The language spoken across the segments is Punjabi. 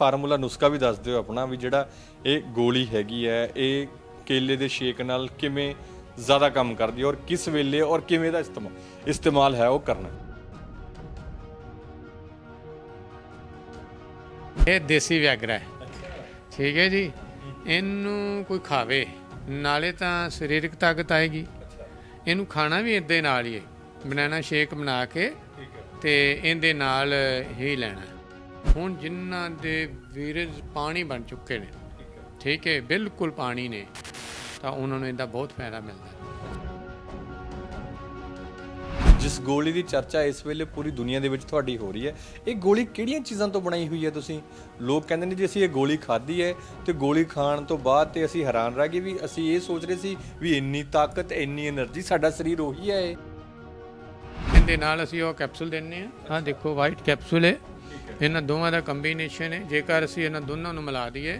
ਫਾਰਮੂਲਾ ਨੁਸਖਾ ਵੀ ਦੱਸ ਦਿਓ ਆਪਣਾ ਵੀ ਜਿਹੜਾ ਇਹ ਗੋਲੀ ਹੈਗੀ ਹੈ ਇਹ ਕੇਲੇ ਦੇ ਸ਼ੇਕ ਨਾਲ ਕਿਵੇਂ ਜ਼ਿਆਦਾ ਕੰਮ ਕਰਦੀ ਹੈ ਔਰ ਕਿਸ ਵੇਲੇ ਔਰ ਕਿਵੇਂ ਦਾ ਇਸਤੇਮਾਲ ਇਸਤੇਮਾਲ ਹੈ ਉਹ ਕਰਨਾ। ਇਹ ਦੇਸੀ ਵਿਆਗਰਾ ਹੈ। ਠੀਕ ਹੈ ਜੀ। ਇਹਨੂੰ ਕੋਈ ਖਾਵੇ ਨਾਲੇ ਤਾਂ ਸਰੀਰਕ ਤਾਕਤ ਆਏਗੀ। ਇਹਨੂੰ ਖਾਣਾ ਵੀ ਇਹਦੇ ਨਾਲ ਹੀ ਹੈ। ਬਨਾਨਾ ਸ਼ੇਕ ਬਣਾ ਕੇ ਤੇ ਇਹਦੇ ਨਾਲ ਹੀ ਲੈਣਾ। ਹੁਣ ਜਿਨ੍ਹਾਂ ਦੇ ਵੀਰਜ ਪਾਣੀ ਬਣ ਚੁੱਕੇ ਨੇ ਠੀਕ ਹੈ ਬਿਲਕੁਲ ਪਾਣੀ ਨੇ ਤਾਂ ਉਹਨਾਂ ਨੂੰ ਇਹਦਾ ਬਹੁਤ ਫਾਇਦਾ ਮਿਲਦਾ ਜਿਸ ਗੋਲੀ ਦੀ ਚਰਚਾ ਇਸ ਵੇਲੇ ਪੂਰੀ ਦੁਨੀਆ ਦੇ ਵਿੱਚ ਤੁਹਾਡੀ ਹੋ ਰਹੀ ਹੈ ਇਹ ਗੋਲੀ ਕਿਹੜੀਆਂ ਚੀਜ਼ਾਂ ਤੋਂ ਬਣਾਈ ਹੋਈ ਹੈ ਤੁਸੀਂ? ਲੋਕ ਕਹਿੰਦੇ ਨੇ ਜੀ ਅਸੀਂ ਇਹ ਗੋਲੀ ਖਾਧੀ ਹੈ ਤੇ ਗੋਲੀ ਖਾਣ ਤੋਂ ਬਾਅਦ ਤੇ ਅਸੀਂ ਹੈਰਾਨ ਰਹਿ ਗਏ ਵੀ ਅਸੀਂ ਇਹ ਸੋਚ ਰਹੇ ਸੀ ਵੀ ਇੰਨੀ ਤਾਕਤ ਇੰਨੀ એનર્ਜੀ ਸਾਡਾ ਸਰੀਰ ਉਹੀ ਹੈ ਇਹਦੇ ਨਾਲ ਅਸੀਂ ਉਹ ਕੈਪਸੂਲ ਦਿੰਨੇ ਆ ਹਾਂ ਦੇਖੋ ਵਾਈਟ ਕੈਪਸੂਲ ਹੈ। ਇਹਨਾਂ ਦੋਵਾਂ ਦਾ ਕੰਬੀਨੇਸ਼ਨ ਹੈ। ਜੇਕਰ ਅਸੀਂ ਇਹਨਾਂ ਦੋਨਾਂ ਨੂੰ ਮਿਲਾ ਦਈਏ,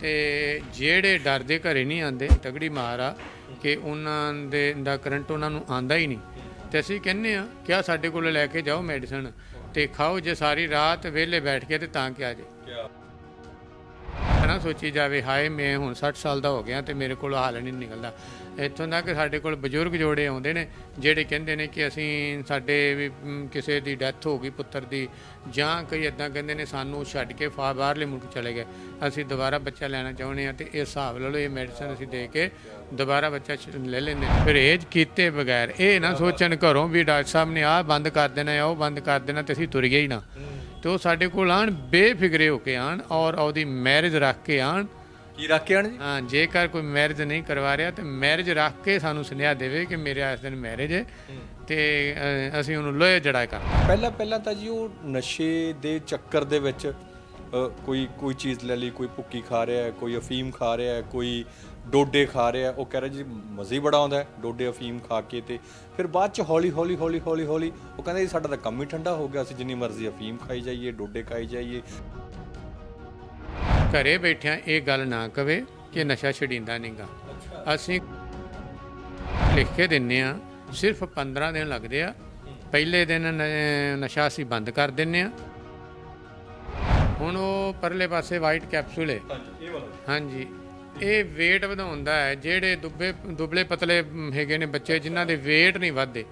ਤੇ ਜਿਹੜੇ ਡਰਦੇ ਘਰੇ ਨਹੀਂ ਆਂਦੇ ਤਗੜੀ ਮਾਰ ਆ ਕਿ ਉਹਨਾਂ ਦੇ ਦਾ ਕਰੰਟ ਉਹਨਾਂ ਨੂੰ ਆਂਦਾ ਹੀ ਨਹੀਂ। ਤੇ ਅਸੀਂ ਕਹਿੰਨੇ ਆ ਕਿ ਆਹ ਸਾਡੇ ਕੋਲ ਲੈ ਕੇ ਜਾਓ ਮੈਡੀਸਨ ਤੇ ਖਾਓ ਜੇ ਸਾਰੀ ਰਾਤ ਵਿਹਲੇ ਬੈਠ ਕੇ ਤੇ ਤਾਂ ਆ ਜੇ। ਨਾ ਸੋਚੀ ਜਾਵੇ, ਹਾਏ ਮੈਂ ਹੁਣ 60 ਸਾਲ ਦਾ ਹੋ ਗਿਆ ਤੇ ਮੇਰੇ ਕੋਲ ਹਾਲ ਨਹੀਂ ਨਿਕਲਦਾ। ਇੱਥੋਂ ਤੱਕ ਸਾਡੇ ਕੋਲ ਬਜ਼ੁਰਗ ਜੋੜੇ ਆਉਂਦੇ ਨੇ, ਜਿਹੜੇ ਕਹਿੰਦੇ ਨੇ ਕਿ ਅਸੀਂ ਸਾਡੇ ਵੀ ਕਿਸੇ ਦੀ ਡੈਥ ਹੋ ਗਈ ਪੁੱਤਰ ਦੀ, ਜਾਂ ਕਈ ਇਦਾਂ ਕਹਿੰਦੇ ਨੇ ਸਾਨੂੰ ਛੱਡ ਕੇ ਫਾ, ਬਾਹਰਲੇ ਮੁਲਕ ਚਲੇ ਗਏ। ਅਸੀਂ ਦੁਬਾਰਾ ਬੱਚਾ ਲੈਣਾ ਚਾਹੁੰਦੇ ਆ ਤੇ ਇਹ ਹਿਸਾਬ ਲਾ ਲਓ, ਇਹ ਮੈਡੀਸਨ ਅਸੀਂ ਦੇ ਕੇ ਦੁਬਾਰਾ ਬੱਚਾ ਲੈ ਲੈਂਦੇ ਪਰਹੇਜ਼ ਕੀਤੇ ਬਗੈਰ ਇਹ ਨਾ ਸੋਚਣ ਘਰੋਂ ਵੀ ਡਾਕਟਰ ਸਾਹਿਬ ਨੇ ਆਹ ਬੰਦ ਕਰ ਦੇਣਾ ਉਹ ਬੰਦ ਕਰ ਦੇਣਾ ਤੇ ਅਸੀਂ ਤੁਰ ਗਏ ਹੀ ਨਾ। ਤੇ ਉਹ ਸਾਡੇ ਕੋਲ ਆਣ, ਬੇਫਿਕਰੇ ਹੋ ਕੇ ਆਣ ਔਰ ਉਹਦੀ ਮੈਰਿਜ ਰੱਖ ਕੇ ਆਣ ਕੀ ਰੱਖ ਕੇ ਆਣ ਜੀ? ਹਾਂ ਜੇਕਰ ਕੋਈ ਮੈਰਿਜ ਨਹੀਂ ਕਰਵਾ ਰਿਹਾ ਤੇ ਮੈਰਿਜ ਰੱਖ ਕੇ ਸਾਨੂੰ ਸੁਨੇਹਾ ਦੇਵੇ ਕਿ ਮੇਰੇ ਇਸ ਦਿਨ ਮੈਰਿਜ ਹੈ ਤੇ ਅ, ਅਸੀਂ ਉਹਨੂੰ ਲੋਹੇ ਜੜਾ ਕਰ ਪਹਿਲਾਂ ਪਹਿਲਾਂ ਤਾਂ ਜੀ ਉਹ ਨਸ਼ੇ ਦੇ ਚੱਕਰ ਦੇ ਵਿੱਚ ਅ, ਕੋਈ ਕੋਈ ਚੀਜ਼ ਲੈ ਲਈ ਕੋਈ ਭੁੱਕੀ ਖਾ ਰਿਹਾ ਹੈ ਕੋਈ ਅਫੀਮ ਖਾ ਰਿਹਾ ਹੈ ਕੋਈ ਡੋਡੇ ਖਾ ਰਿਹਾ ਹੈ, ਉਹ ਕਹਿ ਰਿਹਾ ਜੀ ਮਜ਼ੇ ਹੀ ਬੜਾ ਆਉਂਦਾ ਹੈ ਡੋਡੇ ਅਫੀਮ ਖਾ ਕੇ ਤੇ ਫਿਰ ਬਾਅਦ ਚ ਹੌਲੀ ਹੌਲੀ ਹੌਲੀ ਹੌਲੀ ਹੌਲੀ ਉਹ ਕਹਿੰਦਾ ਜੀ ਸਾਡਾ ਤਾਂ ਕੰਮ ਹੀ ਠੰਡਾ ਹੋ ਗਿਆ ਅਸੀਂ ਜਿੰਨੀ ਮਰਜ਼ੀ ਅਫੀਮ ਖਾਈ ਜਾਈਏ ਡੋਡੇ ਖਾਈ ਜਾਈਏ। ਘਰੇ ਬੈਠਿਆਂ ਇਹ ਗੱਲ ਨਾ ਕਵੇ ਕਿ ਨਸ਼ਾ ਛਡਿੰਦਾ ਨਹੀਂਗਾ। ਅਸੀਂ ਲਿਖ ਕੇ ਦਿੰਨੇ ਆ ਸਿਰਫ 15 ਦਿਨ ਲੱਗਦੇ ਆ। ਪਹਿਲੇ ਦਿਨ ਨਸ਼ਾ ਅਸੀਂ ਬੰਦ ਕਰ ਦਿੰਨੇ ਆ। ਹੁਣ ਉਹ ਪਰਲੇ ਪਾਸੇ ਵਾਈਟ ਕੈਪਸੂਲ ਹੈ ਹਾਂਜੀ ਇਹ weight ਵਧਾਉਂਦਾ ਹੈ। ਜਿਹੜੇ ਦੁੱਬੇ ਦੁਬਲੇ ਪਤਲੇ ਹੈਗੇ ਨੇ ਬੱਚੇ ਜਿਨ੍ਹਾਂ ਦੇ weight ਨਹੀਂ ਵੱਧਦੇ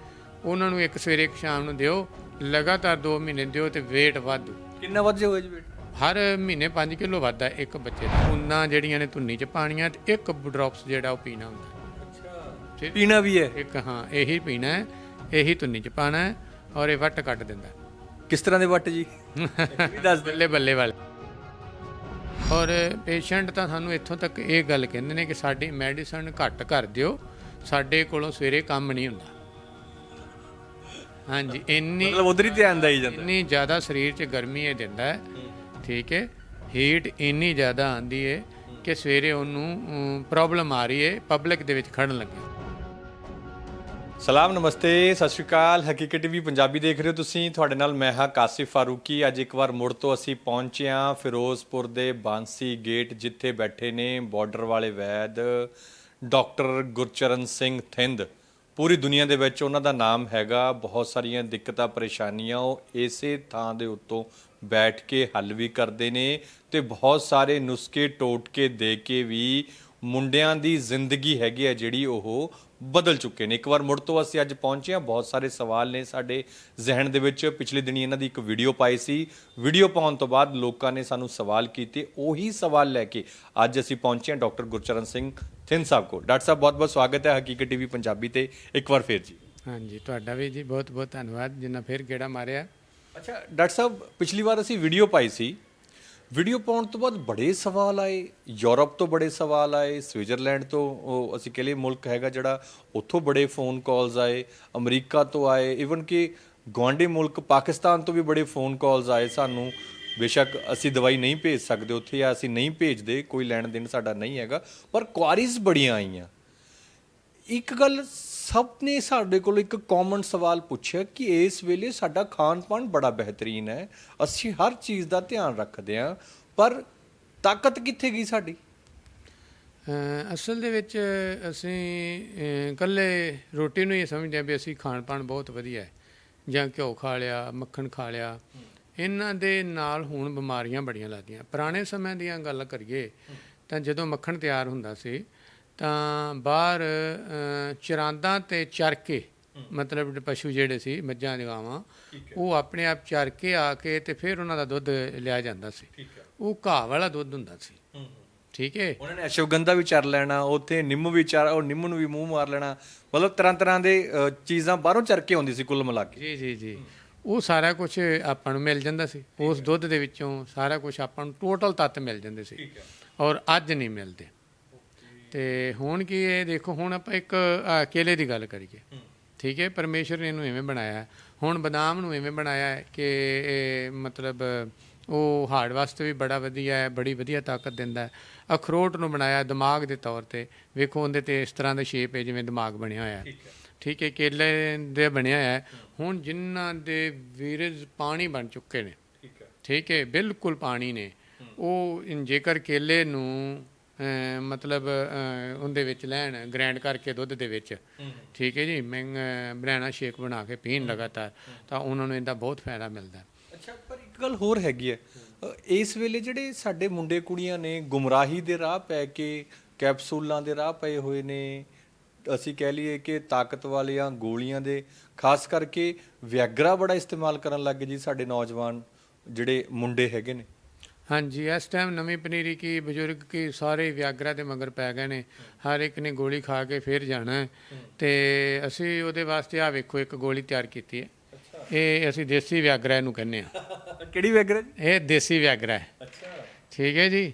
ਉਹਨਾਂ ਨੂੰ ਇੱਕ ਸਵੇਰੇ ਇੱਕ ਸ਼ਾਮ ਨੂੰ ਦਿਓ। ਲਗਾਤਾਰ 2 ਮਹੀਨੇ ਦਿਓ ਤੇ weight ਵਾਧੂ। ਕਿੰਨਾ ਵੱਜੇ ਹੋਏ ਜੀ ਵੇਟ ਹਰ ਮਹੀਨੇ 5 ਕਿਲੋ ਵੱਧਦਾ ਇੱਕ ਬੱਚੇ ਦਾ। ਉਨਾਂ ਜਿਹੜੀਆਂ ਨੇ ਧੁੰਨੀ ਚ ਪਾਣੀਆਂ ਤੇ ਇੱਕ ਡ੍ਰੌਪਸ ਜਿਹੜਾ ਉਹ ਪੀਣਾ ਹੁੰਦਾ ਠੀਕ। ਪੀਣਾ ਵੀ ਹੈ? ਇੱਕ ਹਾਂ ਇਹੀ ਪੀਣਾ ਹੈ ਇਹੀ ਧੁੰਨੀ ਚ ਪਾਣਾ ਹੈ ਔਰ ਇਹ ਵੱਟ ਕੱਟ ਦਿੰਦਾ। ਕਿਸ ਤਰ੍ਹਾਂ ਦੇ ਵੱਟ ਜੀ? ਵੀ ਦੱਸ ਬੱਲੇ ਬੱਲੇ ਵਾਲੇ। ਔਰ ਪੇਸ਼ੈਂਟ ਤਾਂ ਸਾਨੂੰ ਇੱਥੋਂ ਤੱਕ ਇਹ ਗੱਲ ਕਹਿੰਦੇ ਨੇ ਕਿ ਸਾਡੀ ਮੈਡੀਸਨ ਘੱਟ ਕਰ ਦਿਓ ਸਾਡੇ ਕੋਲੋਂ ਸਵੇਰੇ ਕੰਮ ਨਹੀਂ ਹੁੰਦਾ। ਹਾਂਜੀ ਇੰਨੀ ਮਤਲਬ ਉਧਰ ਹੀ ਧਿਆਨ ਦੇਈ ਜਾਂਦਾ। ਇੰਨੀ ਜ਼ਿਆਦਾ ਸਰੀਰ 'ਚ ਗਰਮੀ ਇਹ ਦਿੰਦਾ ਹੈ ਠੀਕ ਹੈ? ਹੀਟ ਇੰਨੀ ਜ਼ਿਆਦਾ ਆਂਦੀ ਹੈ ਕਿ ਸਵੇਰੇ ਉਹਨੂੰ ਪ੍ਰੋਬਲਮ ਆ ਰਹੀ ਹੈ ਪਬਲਿਕ ਦੇ ਵਿੱਚ ਖੜਨ ਲੱਗੇ। ਸਲਾਮ, ਨਮਸਤੇ, ਸਤਿ ਸ਼੍ਰੀ ਅਕਾਲ। ਹਕੀਕਤ ਟੀਵੀ ਪੰਜਾਬੀ ਦੇਖ ਰਹੇ ਹੋ ਤੁਸੀਂ। ਤੁਹਾਡੇ ਨਾਲ ਮੈਂ ਹਾਂ ਕਾਸਿਫ ਫਾਰੂਕੀ। ਅੱਜ ਇੱਕ ਵਾਰ ਮੁੜ ਤੋਂ ਅਸੀਂ ਪਹੁੰਚੇ ਹਾਂ ਫਿਰੋਜ਼ਪੁਰ ਦੇ ਬਾਂਸੀ ਗੇਟ, ਜਿੱਥੇ ਬੈਠੇ ਨੇ ਬਾਰਡਰ ਵਾਲੇ ਵੈਦ ਡਾਕਟਰ ਗੁਰਚਰਨ ਸਿੰਘ ਥਿੰਦ। ਪੂਰੀ ਦੁਨੀਆ ਦੇ ਵਿੱਚ ਉਹਨਾਂ ਦਾ ਨਾਮ ਹੈਗਾ, ਬਹੁਤ ਸਾਰੀਆਂ ਦਿੱਕਤਾਂ, ਪਰੇਸ਼ਾਨੀਆਂ, ਉਹ ਇਸੇ ਥਾਂ ਦੇ ਉੱਤੋਂ ਬੈਠ ਕੇ ਹੱਲ ਵੀ ਕਰਦੇ ਨੇ ਤੇ ਬਹੁਤ ਸਾਰੇ ਨੁਸਖੇ ਟੋਟਕੇ ਦੇ ਕੇ ਵੀ ਮੁੰਡਿਆਂ ਦੀ ਜ਼ਿੰਦਗੀ ਹੈਗੀ ਆ ਜਿਹੜੀ ਉਹ ਬਦਲ ਚੁੱਕੇ ਨੇ। ਇੱਕ ਵਾਰ ਮੁੜ ਤੋਂ ਅਸੀਂ ਅੱਜ ਪਹੁੰਚੇ ਹਾਂ। ਬਹੁਤ ਸਾਰੇ ਸਵਾਲ ਨੇ ਸਾਡੇ ਜ਼ਿਹਨ ਦੇ ਵਿੱਚ। ਪਿਛਲੇ ਦਿਨੀ ਇਹਨਾਂ ਦੀ ਇੱਕ ਵੀਡੀਓ ਪਾਈ ਸੀ। ਵੀਡੀਓ ਪਾਉਣ ਤੋਂ ਬਾਅਦ ਲੋਕਾਂ ਨੇ ਸਾਨੂੰ ਸਵਾਲ ਕੀਤੇ। ਉਹੀ ਸਵਾਲ ਲੈ ਕੇ ਅੱਜ ਅਸੀਂ ਪਹੁੰਚੇ ਹਾਂ ਡਾਕਟਰ ਗੁਰਚਰਨ ਸਿੰਘ ਥਿੰਨ ਸਾਹਿਬ ਕੋਲ। ਡਾਕਟਰ ਸਾਹਿਬ ਬਹੁਤ ਬਹੁਤ ਸਵਾਗਤ ਹੈ ਹਕੀਕਤ ਟੀਵੀ ਪੰਜਾਬੀ ਤੇ। ਇੱਕ ਵਾਰ ਫੇਰ ਜੀ। ਹਾਂਜੀ ਤੁਹਾਡਾ ਵੀ ਜੀ ਬਹੁਤ ਬਹੁਤ ਧੰਨਵਾਦ। ਜਿੰਨਾ ਫਿਰ ਗੇੜਾ ਮਾਰਿਆ। ਅੱਛਾ ਡਾਕਟਰ ਸਾਹਿਬ ਪਿਛਲੀ ਵਾਰ ਅਸੀਂ ਵੀਡੀਓ ਪਾਈ ਸੀ। ਵੀਡੀਓ ਪਾਉਣ ਤੋਂ ਬਾਅਦ ਬੜੇ ਸਵਾਲ ਆਏ, ਯੂਰਪ ਤੋਂ ਬੜੇ ਸਵਾਲ ਆਏ, ਸਵਿਟਜ਼ਰਲੈਂਡ ਤੋਂ ਉਹ ਅਸੀਂ ਕਹ ਲਈਏ ਮੁਲਕ ਹੈਗਾ ਜਿਹੜਾ ਉੱਥੋਂ ਬੜੇ ਫੋਨ ਕਾਲਸ ਆਏ, ਅਮਰੀਕਾ ਤੋਂ ਆਏ ਇਵਨ ਕਿ ਗੁਆਂਢੀ ਮੁਲਕ ਪਾਕਿਸਤਾਨ ਤੋਂ ਵੀ ਬੜੇ ਫੋਨ ਕਾਲਸ ਆਏ ਸਾਨੂੰ। ਬੇਸ਼ੱਕ ਅਸੀਂ ਦਵਾਈ ਨਹੀਂ ਭੇਜ ਸਕਦੇ ਉੱਥੇ ਜਾਂ ਅਸੀਂ ਨਹੀਂ ਭੇਜਦੇ, ਕੋਈ ਲੈਣ ਦੇਣ ਸਾਡਾ ਨਹੀਂ ਹੈਗਾ, ਪਰ ਕੁਆਰੀਜ਼ ਬੜੀਆਂ ਆਈਆਂ। ਇੱਕ ਗੱਲ ਸਭ ਨੇ ਸਾਡੇ ਕੋਲ ਇੱਕ ਕਾਮਨ ਸਵਾਲ ਪੁੱਛਿਆ ਕਿ ਇਸ ਵੇਲੇ ਸਾਡਾ ਖਾਣ-ਪਾਣ ਬੜਾ ਬਿਹਤਰੀਨ ਹੈ। ਅਸੀਂ ਹਰ ਚੀਜ਼ ਦਾ ਧਿਆਨ ਰੱਖਦੇ ਹਾਂ, ਪਰ ਤਾਕਤ ਕਿੱਥੇ ਗਈ ਸਾਡੀ? ਅਸਲ ਦੇ ਵਿੱਚ ਅਸੀਂ ਇਕੱਲੇ ਰੋਟੀ ਨੂੰ ਹੀ ਸਮਝਦੇ ਹਾਂ ਵੀ ਅਸੀਂ ਖਾਣ ਪਾਣ ਬਹੁਤ ਵਧੀਆ ਹੈ। ਜਾਂ ਘਿਓ ਖਾ ਲਿਆ, ਮੱਖਣ ਖਾ ਲਿਆ। ਇਹਨਾਂ ਦੇ ਨਾਲ ਹੁਣ ਬਿਮਾਰੀਆਂ ਬੜੀਆਂ ਲੱਗਦੀਆਂ। ਪੁਰਾਣੇ ਸਮੇਂ ਦੀਆਂ ਗੱਲ ਕਰੀਏ ਤਾਂ ਜਦੋਂ ਮੱਖਣ ਤਿਆਰ ਹੁੰਦਾ ਸੀ ਤਾਂ ਬਾਹਰ ਚਰਾਂਦਾ ਤੇ ਚਰਕੇ ਮਤਲਬ ਪਸ਼ੂ ਜਿਹੜੇ ਸੀ ਮੱਝਾਂ ਦੀ ਗਾਵਾਂ ਉਹ ਆਪਣੇ ਆਪ ਚਰ ਕੇ ਆ ਕੇ ਤੇ ਫਿਰ ਉਹਨਾਂ ਦਾ ਦੁੱਧ ਲਿਆ ਜਾਂਦਾ ਸੀ। ਉਹ ਘਾਹ ਵਾਲਾ ਦੁੱਧ ਹੁੰਦਾ ਸੀ। ਠੀਕ ਹੈ? ਉਹਨਾਂ ਨੇ ਅਸ਼ਵਗੰਧਾ ਵੀ ਚਰ ਲੈਣਾ ਉੱਥੇ ਨਿੰਮ ਵੀ ਚਰ ਉਹ ਨਿੰਮ ਨੂੰ ਵੀ ਮੂੰਹ ਮਾਰ ਲੈਣਾ ਮਤਲਬ ਤਰ੍ਹਾਂ ਤਰ੍ਹਾਂ ਦੇ ਚੀਜ਼ਾਂ ਬਾਹਰੋਂ ਚਰ ਕੇ ਆਉਂਦੀ ਸੀ ਕੁੱਲ ਮਿਲਾ ਕੇ। ਜੀ ਜੀ ਜੀ। ਉਹ ਸਾਰਾ ਕੁਝ ਆਪਾਂ ਨੂੰ ਮਿਲ ਜਾਂਦਾ ਸੀ। ਉਸ ਦੁੱਧ ਦੇ ਵਿੱਚੋਂ ਸਾਰਾ ਕੁਝ ਆਪਾਂ ਨੂੰ ਟੋਟਲ ਤੱਤ ਮਿਲ ਜਾਂਦੇ ਸੀ। ਠੀਕ ਹੈ। ਔਰ ਅੱਜ ਨਹੀਂ ਮਿਲਦੇ। ਤੇ ਹੁਣ ਕੀ ਇਹ ਦੇਖੋ ਹੁਣ ਆਪਾਂ ਇੱਕ ਕੇਲੇ ਦੀ ਗੱਲ ਕਰੀਏ। ਠੀਕ ਹੈ ਪਰਮੇਸ਼ਰ ਨੇ ਇਹਨੂੰ ਐਵੇਂ ਬਣਾਇਆ। ਹੁਣ ਬਦਾਮ ਨੂੰ ਐਵੇਂ ਬਣਾਇਆ ਕਿ ਇਹ ਮਤਲਬ ਉਹ ਹਾਰਟ ਵਾਸਤੇ ਵੀ ਬੜਾ ਵਧੀਆ ਹੈ ਬੜੀ ਵਧੀਆ ਤਾਕਤ ਦਿੰਦਾ ਹੈ। ਅਖਰੋਟ ਨੂੰ ਬਣਾਇਆ ਦਿਮਾਗ ਦੇ ਤੌਰ ਤੇ। ਵੇਖੋ ਉਹਦੇ ਤੇ ਇਸ ਤਰ੍ਹਾਂ ਦਾ ਸ਼ੇਪ ਹੈ ਜਿਵੇਂ ਦਿਮਾਗ ਬਣਿਆ ਹੋਇਆ ਹੈ। ਠੀਕ ਹੈ। ਕੇਲੇ ਦੇ ਬਣਿਆ ਹੈ। ਹੁਣ ਜਿਨ੍ਹਾਂ ਦੇ ਵੀਰਜ ਪਾਣੀ ਬਣ ਚੁੱਕੇ ਨੇ। ਠੀਕ ਹੈ। ਠੀਕ ਹੈ ਬਿਲਕੁਲ ਪਾਣੀ ਨੇ। ਉਹ ਜੇਕਰ ਕੇਲੇ ਨੂੰ ਮਤਲਬ ਉਹਦੇ ਵਿੱਚ ਲੈਣ ਗ੍ਰਾਈਂਡ ਕਰਕੇ ਦੁੱਧ ਦੇ ਵਿੱਚ। ਠੀਕ ਹੈ ਜੀ? ਮੈਂ ਬਨਾਨਾ ਸ਼ੇਕ ਬਣਾ ਕੇ ਪੀਣ ਲਗਾਤਾਰ ਤਾਂ ਉਹਨਾਂ ਨੂੰ ਇਹਦਾ ਬਹੁਤ ਫਾਇਦਾ ਮਿਲਦਾ। ਅੱਛਾ ਪਰ ਇੱਕ ਗੱਲ ਹੋਰ ਹੈਗੀ ਹੈ। ਇਸ ਵੇਲੇ ਜਿਹੜੇ ਸਾਡੇ ਮੁੰਡੇ ਕੁੜੀਆਂ ਨੇ ਗੁੰਮਰਾਹੀ ਦੇ ਰਾਹ ਪੈ ਕੇ ਕੈਪਸੂਲਾਂ ਦੇ ਰਾਹ ਪਏ ਹੋਏ ਨੇ ਅਸੀਂ ਕਹਿ ਲਈਏ ਕਿ ਤਾਕਤ ਵਾਲੀਆਂ ਗੋਲੀਆਂ ਦੇ ਖਾਸ ਕਰਕੇ ਵਿਆਗਰਾ ਬੜਾ ਇਸਤੇਮਾਲ ਕਰਨ ਲੱਗ ਗਏ ਜੀ ਸਾਡੇ ਨੌਜਵਾਨ ਜਿਹੜੇ ਮੁੰਡੇ ਹੈਗੇ ਨੇ। ਹਾਂਜੀ ਇਸ ਟਾਈਮ ਨਵੀਂ ਪਨੀਰੀ ਕੀ ਬਜ਼ੁਰਗ ਕੀ ਸਾਰੇ ਵਿਆਗਰਾ ਦੇ ਮਗਰ ਪੈ ਗਏ ਨੇ। ਹਰ ਇੱਕ ਨੇ ਗੋਲੀ ਖਾ ਕੇ ਫਿਰ ਜਾਣਾ। ਤੇ ਅਸੀਂ ਉਹਦੇ ਵਾਸਤੇ ਆ ਵੇਖੋ ਇੱਕ ਗੋਲੀ ਤਿਆਰ ਕੀਤੀ ਹੈ। ਇਹ ਅਸੀਂ ਦੇਸੀ ਵਿਆਗਰਾ ਇਹਨੂੰ ਕਹਿੰਦੇ ਆ ਕਿਹੜੀ ਵਿਆਗਰਾ ਇਹ ਦੇਸੀ ਵਿਆਗਰਾ ਹੈ। ਅੱਛਾ। ਠੀਕ ਹੈ ਜੀ।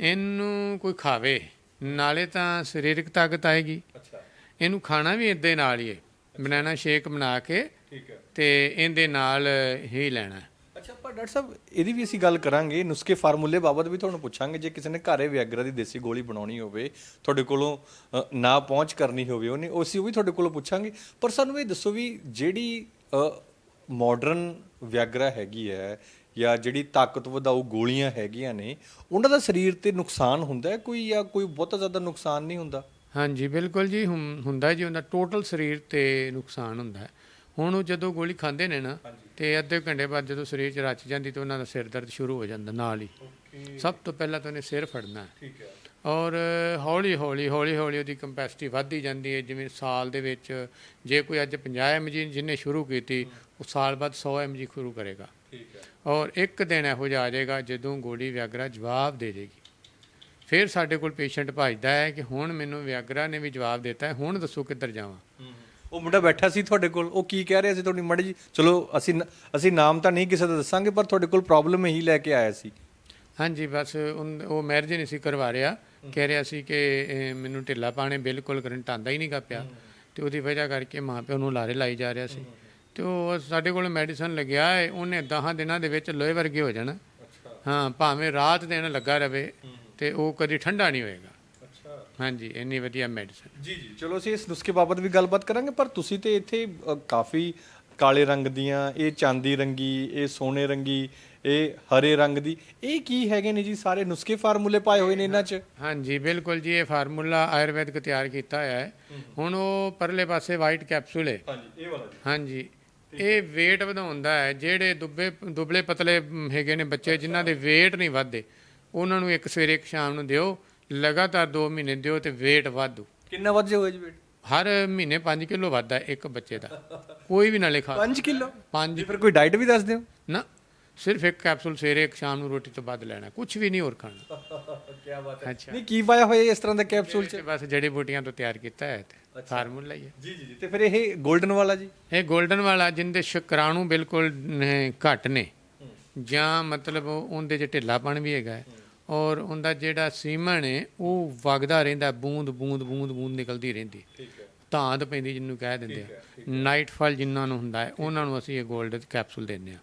ਇਹਨੂੰ ਕੋਈ ਖਾਵੇ ਨਾਲੇ ਤਾਂ ਸਰੀਰਕ ਤਾਕਤ ਆਏਗੀ। ਅੱਛਾ। ਇਹਨੂੰ ਖਾਣਾ ਵੀ ਇਦਾਂ ਨਾਲ ਹੀ ਹੈ। ਬਨਾਨਾ ਸ਼ੇਕ ਬਣਾ ਕੇ ਠੀਕ ਹੈ। ਤੇ ਇਹਦੇ ਨਾਲ ਹੀ ਲੈਣਾ। ਅੱਛਾ ਪਰ ਡਾਕਟਰ ਸਾਹਿਬ ਇਹਦੀ ਵੀ ਅਸੀਂ ਗੱਲ ਕਰਾਂਗੇ। ਨੁਸਖੇ ਫਾਰਮੂਲੇ ਬਾਬਤ ਵੀ ਤੁਹਾਨੂੰ ਪੁੱਛਾਂਗੇ। ਜੇ ਕਿਸੇ ਨੇ ਘਰੇ ਵਿਆਗਰਾ ਦੀ ਦੇਸੀ ਗੋਲੀ ਬਣਾਉਣੀ ਹੋਵੇ ਤੁਹਾਡੇ ਕੋਲੋਂ ਅ, ਨਾ ਪਹੁੰਚ ਕਰਨੀ ਹੋਵੇ ਉਹਨੇ ਉਹ ਅਸੀਂ ਉਹ ਵੀ ਤੁਹਾਡੇ ਕੋਲੋਂ ਪੁੱਛਾਂਗੇ। ਪਰ ਸਾਨੂੰ ਇਹ ਦੱਸੋ ਵੀ ਜਿਹੜੀ ਮਾਡਰਨ ਵਿਆਗਰਾ ਹੈਗੀ ਹੈ ਜਾਂ ਜਿਹੜੀ ਤਾਕਤ ਵਧਾਊ ਗੋਲੀਆਂ ਹੈਗੀਆਂ ਨੇ ਉਹਨਾਂ ਦਾ ਸਰੀਰ ਤੇ ਨੁਕਸਾਨ ਹੁੰਦਾ ਹੈ ਕੋਈ ਜਾਂ ਕੋਈ ਬਹੁਤਾ ਜ਼ਿਆਦਾ ਨੁਕਸਾਨ ਨਹੀਂ ਹੁੰਦਾ? ਹਾਂਜੀ ਬਿਲਕੁਲ ਜੀ ਹੁੰ- ਹੁੰਦਾ ਜੀ ਉਹਦਾ ਟੋਟਲ ਸਰੀਰ ਤੇ ਨੁਕਸਾਨ ਹੁੰਦਾ ਹੈ। ਹੁਣ ਉਹ ਜਦੋਂ ਗੋਲੀ ਖਾਂਦੇ ਨੇ ਨਾ ਤੇ ਅੱਧੇ ਘੰਟੇ ਬਾਅਦ ਜਦੋਂ ਸਰੀਰ 'ਚ ਰਚ ਜਾਂਦੀ ਤੇ ਉਹਨਾਂ ਦਾ ਸਿਰ ਦਰਦ ਸ਼ੁਰੂ ਹੋ ਜਾਂਦਾ ਨਾਲ ਹੀ। ਸਭ ਤੋਂ ਪਹਿਲਾਂ ਤਾਂ ਉਹਨੇ ਸਿਰ ਫੜਨਾ। ਹੈ ਠੀਕ ਹੈ। ਔਰ ਹੌਲੀ ਹੌਲੀ ਹੌਲੀ ਹੌਲੀ ਉਹਦੀ ਕੰਪੈਸਿਟੀ ਵੱਧਦੀ ਜਾਂਦੀ ਹੈ ਜਿਵੇਂ ਸਾਲ ਦੇ ਵਿੱਚ ਜੇ ਕੋਈ ਅੱਜ 50 ਐਮਜੀ ਜਿਹਨੇ ਸ਼ੁਰੂ ਕੀਤੀ ਉਹ ਸਾਲ ਬਾਅਦ 100 ਐਮਜੀ ਸ਼ੁਰੂ ਕਰੇਗਾ। ਠੀਕ ਹੈ। ਔਰ ਇੱਕ ਦਿਨ ਇਹੋ ਜਿਹਾ ਆ ਜਾਏਗਾ ਜਦੋਂ ਗੋਲੀ ਵਿਆਗਰਾ ਜਵਾਬ ਦੇ ਦੇਗੀ। ਫਿਰ ਸਾਡੇ ਕੋਲ ਪੇਸ਼ੈਂਟ ਭਜਦਾ ਹੈ ਕਿ ਹੁਣ ਮੈਨੂੰ ਵਿਆਗਰਾ ਨੇ ਵੀ ਜਵਾਬ ਦਿੱਤਾ ਹੈ ਹੁਣ ਦੱਸੋ ਕਿੱਧਰ ਜਾਵਾਂ। ਉਹ ਮੁੰਡਾ ਬੈਠਾ ਸੀ ਤੁਹਾਡੇ ਕੋਲ ਉਹ ਕੀ ਕਹਿ ਰਿਹਾ ਸੀ ਤੁਹਾਡੀ ਮੜੀ ਜੀ ਚਲੋ ਅਸੀਂ ਅਸੀਂ ਨਾਮ ਤਾਂ ਨਹੀਂ ਕਿਸੇ ਦਾ ਦੱਸਾਂਗੇ ਪਰ ਤੁਹਾਡੇ ਕੋਲ ਪ੍ਰੋਬਲਮ ਇਹੀ ਲੈ ਕੇ ਆਇਆ ਸੀ। ਹਾਂਜੀ ਬਸ ਉਹ ਮੈਰਿਜ ਨਹੀਂ ਸੀ ਕਰਵਾ ਰਿਹਾ। ਕਹਿ ਰਿਹਾ ਸੀ ਕਿ ਮੈਨੂੰ ਢਿੱਲਾ ਪਾਣੇ ਬਿਲਕੁਲ ਕਰੰਟ ਆਂਦਾ ਹੀ ਨਹੀਂਗਾ ਪਿਆ। ਤੇ ਉਹਦੀ ਵਜ੍ਹਾ ਕਰਕੇ ਮਾਂ ਪਿਓ ਨੂੰ ਲਾਰੇ ਲਾਈ ਜਾ ਰਿਹਾ ਸੀ। ਤੇ ਉਹ ਸਾਡੇ ਕੋਲ ਮੈਡੀਸਨ ਲੱਗਿਆ ਹੈ ਉਹਨੇ 10 ਦਿਨਾਂ ਦੇ ਵਿੱਚ ਲੋਹੇ ਵਰਗੇ ਹੋ ਜਾਣਾ। ਹਾਂ ਭਾਵੇਂ ਰਾਤ ਦਿਨ ਲੱਗਾ ਰਵੇ ਤੇ ਉਹ ਕਦੀ ਠੰਡਾ ਨਹੀਂ ਹੋਏਗਾ। ਹਾਂਜੀ ਇੰਨੀ ਵਧੀਆ ਮੈਡੀਸਨ ਜੀ ਜੀ। ਚਲੋ ਅਸੀਂ ਇਸ ਨੁਸਖੇ ਬਾਬਤ ਵੀ ਗੱਲਬਾਤ ਕਰਾਂਗੇ ਪਰ ਤੁਸੀਂ ਤੇ ਇੱਥੇ ਅ, ਕਾਫੀ ਕਾਲੇ ਰੰਗ ਦੀਆਂ ਇਹ ਚਾਂਦੀ ਰੰਗੀ ਇਹ ਸੋਨੇ ਰੰਗੀ ਇਹ ਹਰੇ ਰੰਗ ਦੀ ਇਹ ਕੀ ਹੈਗੇ ਨੇ ਜੀ? ਸਾਰੇ ਨੁਸਖੇ ਫਾਰਮੂਲੇ ਪਾਏ ਹੋਏ ਨੇ ਇਹਨਾਂ 'ਚ? ਹਾਂਜੀ ਬਿਲਕੁਲ ਜੀ ਇਹ ਫਾਰਮੂਲਾ ਆਯੁਰਵੈਦਿਕ ਤਿਆਰ ਕੀਤਾ ਹੋਇਆ ਹੈ। ਹੁਣ ਉਹ ਪਰਲੇ ਪਾਸੇ ਵਾਈਟ ਕੈਪਸੂਲ ਹੈ ਹਾਂਜੀ ਇਹ ਵਾਲਾ ਹਾਂਜੀ। ਇਹ weight ਵਧਾਉਂਦਾ ਹੈ। ਜਿਹੜੇ ਦੁੱਬੇ ਦੁਬਲੇ ਪਤਲੇ ਮ, ਹੈਗੇ ਨੇ ਬੱਚੇ ਜਿਨ੍ਹਾਂ ਦੇ weight ਨਹੀਂ ਵੱਧਦੇ ਉਹਨਾਂ ਨੂੰ ਇੱਕ ਸਵੇਰੇ ਇੱਕ ਸ਼ਾਮ ਨੂੰ ਦਿਓ। ਲਗਾਤਾਰ 2 ਮਹੀਨੇ ਦਿਓ ਤੇ weight ਵਾਧੂ। ਕਿੰਨਾ ਵੱਧ ਹੋਇਆ ਜੀ ਵੇਟ ਹਰ ਮਹੀਨੇ 5 ਕਿਲੋ ਵੱਧਦਾ ਹੈ ਇੱਕ ਬੱਚੇ ਦਾ। ਕੋਈ ਵੀ ਨਾਲੇ ਖਾ 5 ਕਿਲੋ? 5 ਜੀ ਫਿਰ ਕੋਈ ਡਾਈਟ ਵੀ ਦੱਸ ਦਿਓ? ਨਾ ਸਿਰਫ ਇੱਕ ਕੈਪਸੂਲ ਸਵੇਰੇ ਇੱਕ ਸ਼ਾਮ ਨੂੰ ਰੋਟੀ ਤੋਂ ਬਾਅਦ ਲੈਣਾ। ਕੁਝ ਵੀ ਨਹੀਂ ਹੋਰ ਖਾਣਾ। ਕੀ ਬਾਤ ਅੱਛਾ। ਨਹੀਂ ਕੀ ਪਾਇਆ ਹੋਇਆ ਇਸ ਤਰ੍ਹਾਂ ਦਾ ਕੈਪਸੂਲ 'ਚ? ਬਸ ਜੜੀ ਬੂਟੀਆਂ ਤੋਂ ਤਿਆਰ ਕੀਤਾ ਹੈ ਫਾਰਮੂਲਾ ਹੀ ਹੈ। ਜੀ ਜੀ ਤੇ ਫਿਰ ਇਹ 골ਡਨ ਵਾਲਾ ਜੀ? ਇਹ 골ਡਨ ਵਾਲਾ ਜਿੰਦੇ ਸ਼ੁਕਰਾਣੂ ਬਿਲਕੁਲ ਘੱਟ ਨੇ। ਜਾਂ ਮਤਲਬ ਉਹਦੇ ਚ ਢਿੱਲਾਪਣ ਵੀ ਹੈਗਾ ਹੈ। ਔਰ ਉਹਦਾ ਜਿਹੜਾ ਸੀਮਨ ਹੈ ਉਹ ਵਗਦਾ ਰਹਿੰਦਾ ਬੂੰਦ ਬੂੰਦ ਬੂੰਦ ਬੂੰਦ ਨਿਕਲਦੀ ਰਹਿੰਦੀ ਠੀਕ ਹੈ। ਧਾਂਦ ਪੈਂਦੀ ਜਿਹਨੂੰ ਕਹਿ ਦਿੰਦੇ ਆ। ਨਾਈਟ ਫਲ ਜਿਨ੍ਹਾਂ ਨੂੰ ਹੁੰਦਾ ਹੈ ਉਹਨਾਂ ਨੂੰ ਅਸੀਂ ਇਹ 골ਡ ਕੈਪਸੂਲ ਦਿੰਦੇ ਆ।